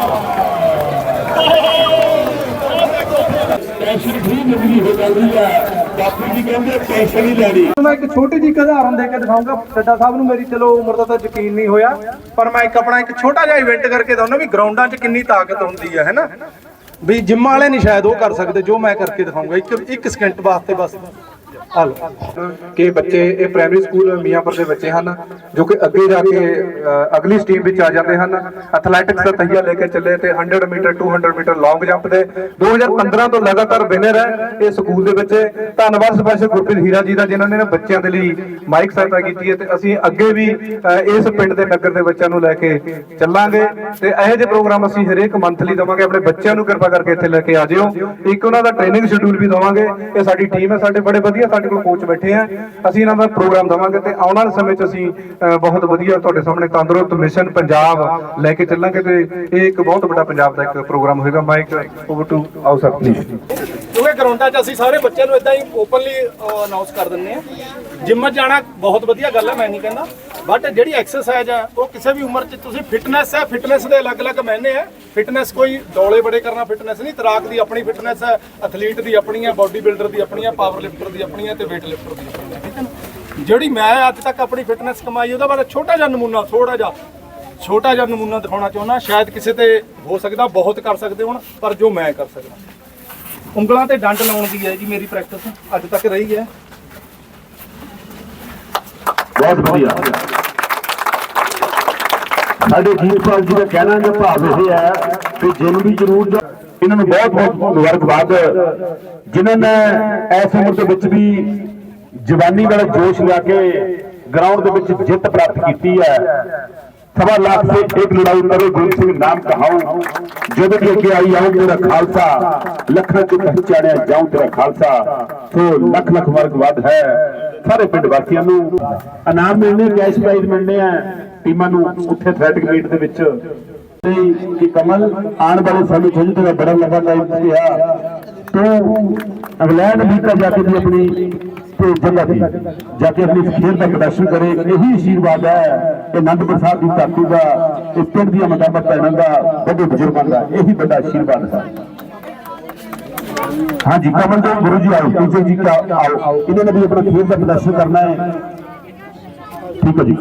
ਬੱਲੇ ਬੱਲੇ ਬੱਲੇ ਹੋ ਜਾਂਦੀ ਹੈ। ਬਾਪੂ ਜੀ ਕਹਿੰਦੇ ਪੈਸ਼ਨ ਹੀ ਲੈਣੀ। ਮੈਂ ਇੱਕ ਛੋਟੀ ਜਿਹੀ ਉਦਾਹਰਨ ਦੇ ਕੇ ਦਿਖਾਉਂਗਾ। ਚੱਡਾ ਸਾਹਿਬ ਨੂੰ ਮੇਰੀ ਚਲੋ ਉਮਰ ਦਾ ਤਾਂ ਯਕੀਨ ਨਹੀਂ ਹੋਇਆ, ਪਰ ਮੈਂ ਇੱਕ ਆਪਣਾ ਇੱਕ ਛੋਟਾ ਜਿਹਾ ਇਵੈਂਟ ਕਰਕੇ ਦਿਖਾਉਣਾ ਵੀ ਗਰਾਊਂਡਾਂ 'ਚ ਕਿੰਨੀ ਤਾਕਤ ਹੁੰਦੀ ਹੈ ਹੈਨਾ ਵੀ ਜਿੰਮ ਵਾਲੇ ਨਹੀਂ ਸ਼ਾਇਦ ਉਹ ਕਰ ਸਕਦੇ ਜੋ ਮੈਂ ਕਰਕੇ ਦਿਖਾਉਂਗਾ। ਇੱਕ ਇੱਕ ਸਕਿੰਟ ਵਾਸਤੇ ਬਸ। ਆ ਲਓ ਕਿ ਬੱਚੇ, ਇਹ ਪ੍ਰਾਇਮਰੀ ਸਕੂਲ ਮੀਆਂਪੁਰ ਦੇ ਬੱਚੇ ਹਨ, ਜੋ ਕਿ ਅੱਗੇ ਜਾ ਕੇ ਅਗਲੀ ਸਟੀਮ ਵਿੱਚ ਆ ਜਾਂਦੇ ਹਨ। ਐਥਲੈਟਿਕਸ ਦਾ ਤਹੀਆ ਲੈ ਕੇ ਚੱਲੇ ਤੇ 100 ਮੀਟਰ 200 ਮੀਟਰ ਲੌਂਗ ਜੰਪ ਦੇ 2015 ਤੋਂ ਲਗਾਤਾਰ ਵਿਨਰ ਹੈ ਇਹ ਸਕੂਲ ਦੇ ਬੱਚੇ। ਧੰਨਵਾਦ ਸਪੈਸ਼ਲ ਗੁਰਪ੍ਰੀਤ ਹੀਰਾ ਜੀ ਦਾ, ਜਿਨ੍ਹਾਂ ਨੇ ਬੱਚਿਆਂ ਦੇ ਲਈ ਮਾਈਕ ਸਹਾਇਤਾ ਕੀਤੀ ਹੈ ਤੇ ਅਸੀਂ ਅੱਗੇ ਵੀ ਇਸ ਪਿੰਡ ਦੇ ਨਗਰ ਦੇ ਬੱਚਿਆਂ ਨੂੰ ਲੈ ਕੇ ਚੱਲਾਂਗੇ। ਤੇ ਇਹੋ ਜਿਹੇ ਪ੍ਰੋਗਰਾਮ ਅਸੀਂ ਹਰੇਕ ਮੰਥਲੀ ਦਵਾਂਗੇ। ਆਪਣੇ ਬੱਚਿਆਂ ਨੂੰ ਕਿਰਪਾ ਕਰਕੇ ਇੱਥੇ ਲੈ ਕੇ ਆ ਜਿਓ। ਇੱਕ ਉਹਨਾਂ ਦਾ ਟ੍ਰੇਨਿੰਗ ਸ਼ਡਿਊਲ ਵੀ ਦਵਾਂਗੇ। ਇਹ ਸਾਡੀ ਟੀਮ ਹੈ, ਸਾਡੇ ਬੜੇ ਵਧੀਆ ਤੁਹਾਡੇ ਕੋਲ ਕੋਚ ਬੈਠੇ ਆ ਅਸੀਂ ਇਹਨਾਂ ਦਾ ਪ੍ਰੋਗਰਾਮ ਦਵਾਂਗੇ ਤੇ ਆਉਣ ਵਾਲੇ ਸਮੇਂ 'ਚ ਅਸੀਂ ਅ, ਬਹੁਤ ਵਧੀਆ ਤੁਹਾਡੇ ਸਾਹਮਣੇ ਤੰਦਰੁਸਤ ਮਿਸ਼ਨ ਪੰਜਾਬ ਲੈ ਕੇ ਚੱਲਾਂਗੇ ਤੇ ਇਹ ਇੱਕ ਬਹੁਤ ਵੱਡਾ ਪੰਜਾਬ ਦਾ ਇੱਕ ਪ੍ਰੋਗਰਾਮ ਹੋਏਗਾ। ਮਾਈਕ ਓਵਰ ਟੂ ਆਓ ਸਰ ਪਲੀਜ਼ ਕਿਉਂਕਿ ਗਰਾਊਂਡਾਂ 'ਚ ਅਸੀਂ ਸਾਰੇ ਬੱਚਿਆਂ ਨੂੰ ਇਦਾਂ ਹੀ ਓਪਨਲੀ ਅਨਾਉਂਸ ਕਰ ਦਿੰਦੇ ਆ ਜਿੰਮ 'ਚ ਜਾਣਾ ਬਹੁਤ ਵਧੀਆ ਗੱਲ ਹੈ ਮੈਂ ਨਹੀਂ ਕਹਿੰਦਾ। ਬਟ ਜਿਹੜੀ ਐਕਸਰਸਾਈਜ਼ ਹੈ ਉਹ ਕਿਸੇ ਵੀ ਉਮਰ 'ਚ ਤੁਸੀਂ ਫਿਟਨੈਸ ਹੈ ਫਿਟਨੈਸ ਦੇ ਅਲੱਗ-ਅਲੱਗ ਮਹੀਨੇ ਹੈ ਫਿਟਨੈਸ ਕੋਈ ਡੋਲੇ ਬੜੇ ਕਰਨਾ ਫਿਟਨੈਸ ਨਹੀਂ, ਤਰਾਕ ਦੀ ਆਪਣੀ ਫਿਟਨੈਸ ਹੈ ਐਥਲੀਟ ਦੀ ਆਪਣੀ ਹੈ ਬਾਡੀ ਬਿਲਡਰ ਦੀ ਆਪਣੀ ਹੈ ਪਾਵਰ ਲਿਫਟਰ ਦੀ ਆਪਣੀ ਹੈ ਤੇ weight ਲਿਫਟਰ ਦੀ ਆਪਣੀ ਹੈ ਠੀਕ ਹੈ ਨਾ? ਜਿਹੜੀ ਮੈਂ ਅੱਜ ਤੱਕ ਆਪਣੀ ਫਿਟਨੈਸ ਕਮਾਈ, ਉਹਦਾ ਬਾਰੇ ਛੋਟਾ ਜਿਹਾ ਨਮੂਨਾ ਥੋੜਾ ਜਿਹਾ, ਛੋਟਾ ਜਿਹਾ ਨਮੂਨਾ ਦਿਖਾਉਣਾ ਚਾਹੁੰਦਾ, ਸ਼ਾਇਦ ਕਿਸੇ ਤੇ ਹੋ ਸਕਦਾ, ਬਹੁਤ ਕਰ ਸਕਦੇ ਹੋਣ, ਪਰ ਜੋ ਮੈਂ ਕਰ ਸਕਦਾ। ਉਂਗਲਾਂ ਤੇ ਡੰਡ ਲਾਉਣ ਦੀ ਹੈ ਜੀ ਮੇਰੀ ਪ੍ਰੈਕਟਿਸ ਅੱਜ ਤੱਕ ਰਹੀ ਹੈ। ਬਹੁਤ ਵਧੀਆ। ਸਾਡੇ ਜੀਤਪਾਲ ਜੀ ਦਾ ਕਹਿਣਾ ਜਾਂ ਭਾਵ ਇਹ ਹੈ ਕਿ ਜਿੰਨ ਵੀ ਜ਼ਰੂਰ ਜਾ- ਇਹਨਾਂ ਨੂੰ ਬਹੁਤ ਬਹੁਤ ਮੁਬਾਰਕਬਾਦ। ਜਿਨ੍ਹਾਂ ਨੇ ਇਸ ਉਮਰ ਦੇ ਵਿੱਚ ਵੀ ਜਵਾਨੀ ਵਾਲਾ ਜੋਸ਼ ਲਿਆ ਕੇ ਗਰਾਊਂਡ ਦੇ ਵਿੱਚ ਜਿੱਤ ਪ੍ਰਾਪਤ ਕੀਤੀ ਹੈ। ਸਵਾ ਲੱਖ ਸੇ ਇੱਕ ਲੜਾਈ ਕਰੇ ਗੁਰੂ ਸਿੰਘ ਨਾਮ ਕਹਾਉ ਜਦੋਂ ਕਿ ਅੱਗੇ ਆਈ ਆਉ ਤੇਰਾ ਖਾਲਸਾ ਲੱਖਾਂ ਚ ਪਹਿਚਾਣਿਆ ਜਾਉ ਤੇਰਾ ਖਾਲਸਾ ਸੋ ਲੱਖ ਲੱਖ ਮੁਬਾਰਕਬਾਦ ਸਾਰੇ ਪਿੰਡ ਵਾਸੀਆਂ ਨੂੰ ਇਨਾਮ ਮਿਲਣੇ ਕੈਸ਼ ਪ੍ਰਾਈਜ਼ ਮਿਲਣੇ ਆ ਟੀਮਾਂ ਨੂੰ ਉੱਥੇ ਐਥਲੈਟਿਕ ਮੀਟ ਦੇ ਵਿੱਚ ਤੇ ਕਿ ਕਮਲ ਆਉਣ ਵਾਲੇ ਸਮੇਂ ਚ ਜਦੋਂ ਬੜਾ ਲੰਬਾ ਟਾਈਮ ਪਿਆ ਤੂੰ ਇੰਗਲੈਂਡ ਅਮਰੀਕਾ ਜਾ ਕੇ ਵੀ ਆਪਣੀ ਤੇ ਜਗ੍ਹਾ ਦੀ, ਜਾ ਕੇ ਆਪਣੀ ਖੇਡ ਦਾ ਪ੍ਰਦਰਸ਼ਨ ਕਰੇ, ਇਹੀ ਅਸ਼ੀਰਵਾਦ ਹੈ ਕਿ ਅਨੰਦਪੁਰ ਸਾਹਿਬ ਦੀ ਧਰਤੀ ਦਾ ਇਹ ਪਿੰਡ ਦੀਆਂ ਮੁਤਾਬਕ ਪੈਣ ਦਾ, ਵੱਡੇ ਬਜ਼ੁਰਗਾਂ ਦਾ, ਇਹੀ ਵੱਡਾ ਅਸ਼ੀਰਵਾਦ ਹੈ। ਹਾਂਜੀ ਕਮਲਜੋਤ ਗੁਰੂ ਜੀ ਆਓ ਟੀਚਰ ਜੀ ਆਓ। ਇਹਨਾਂ ਨੇ ਵੀ ਆਪਣਾ ਖੇਤ ਦਾ ਪ੍ਰਦਰਸ਼ਨ ਕਰਨਾ ਹੈ। ਠੀਕ ਹੈ ਜੀ।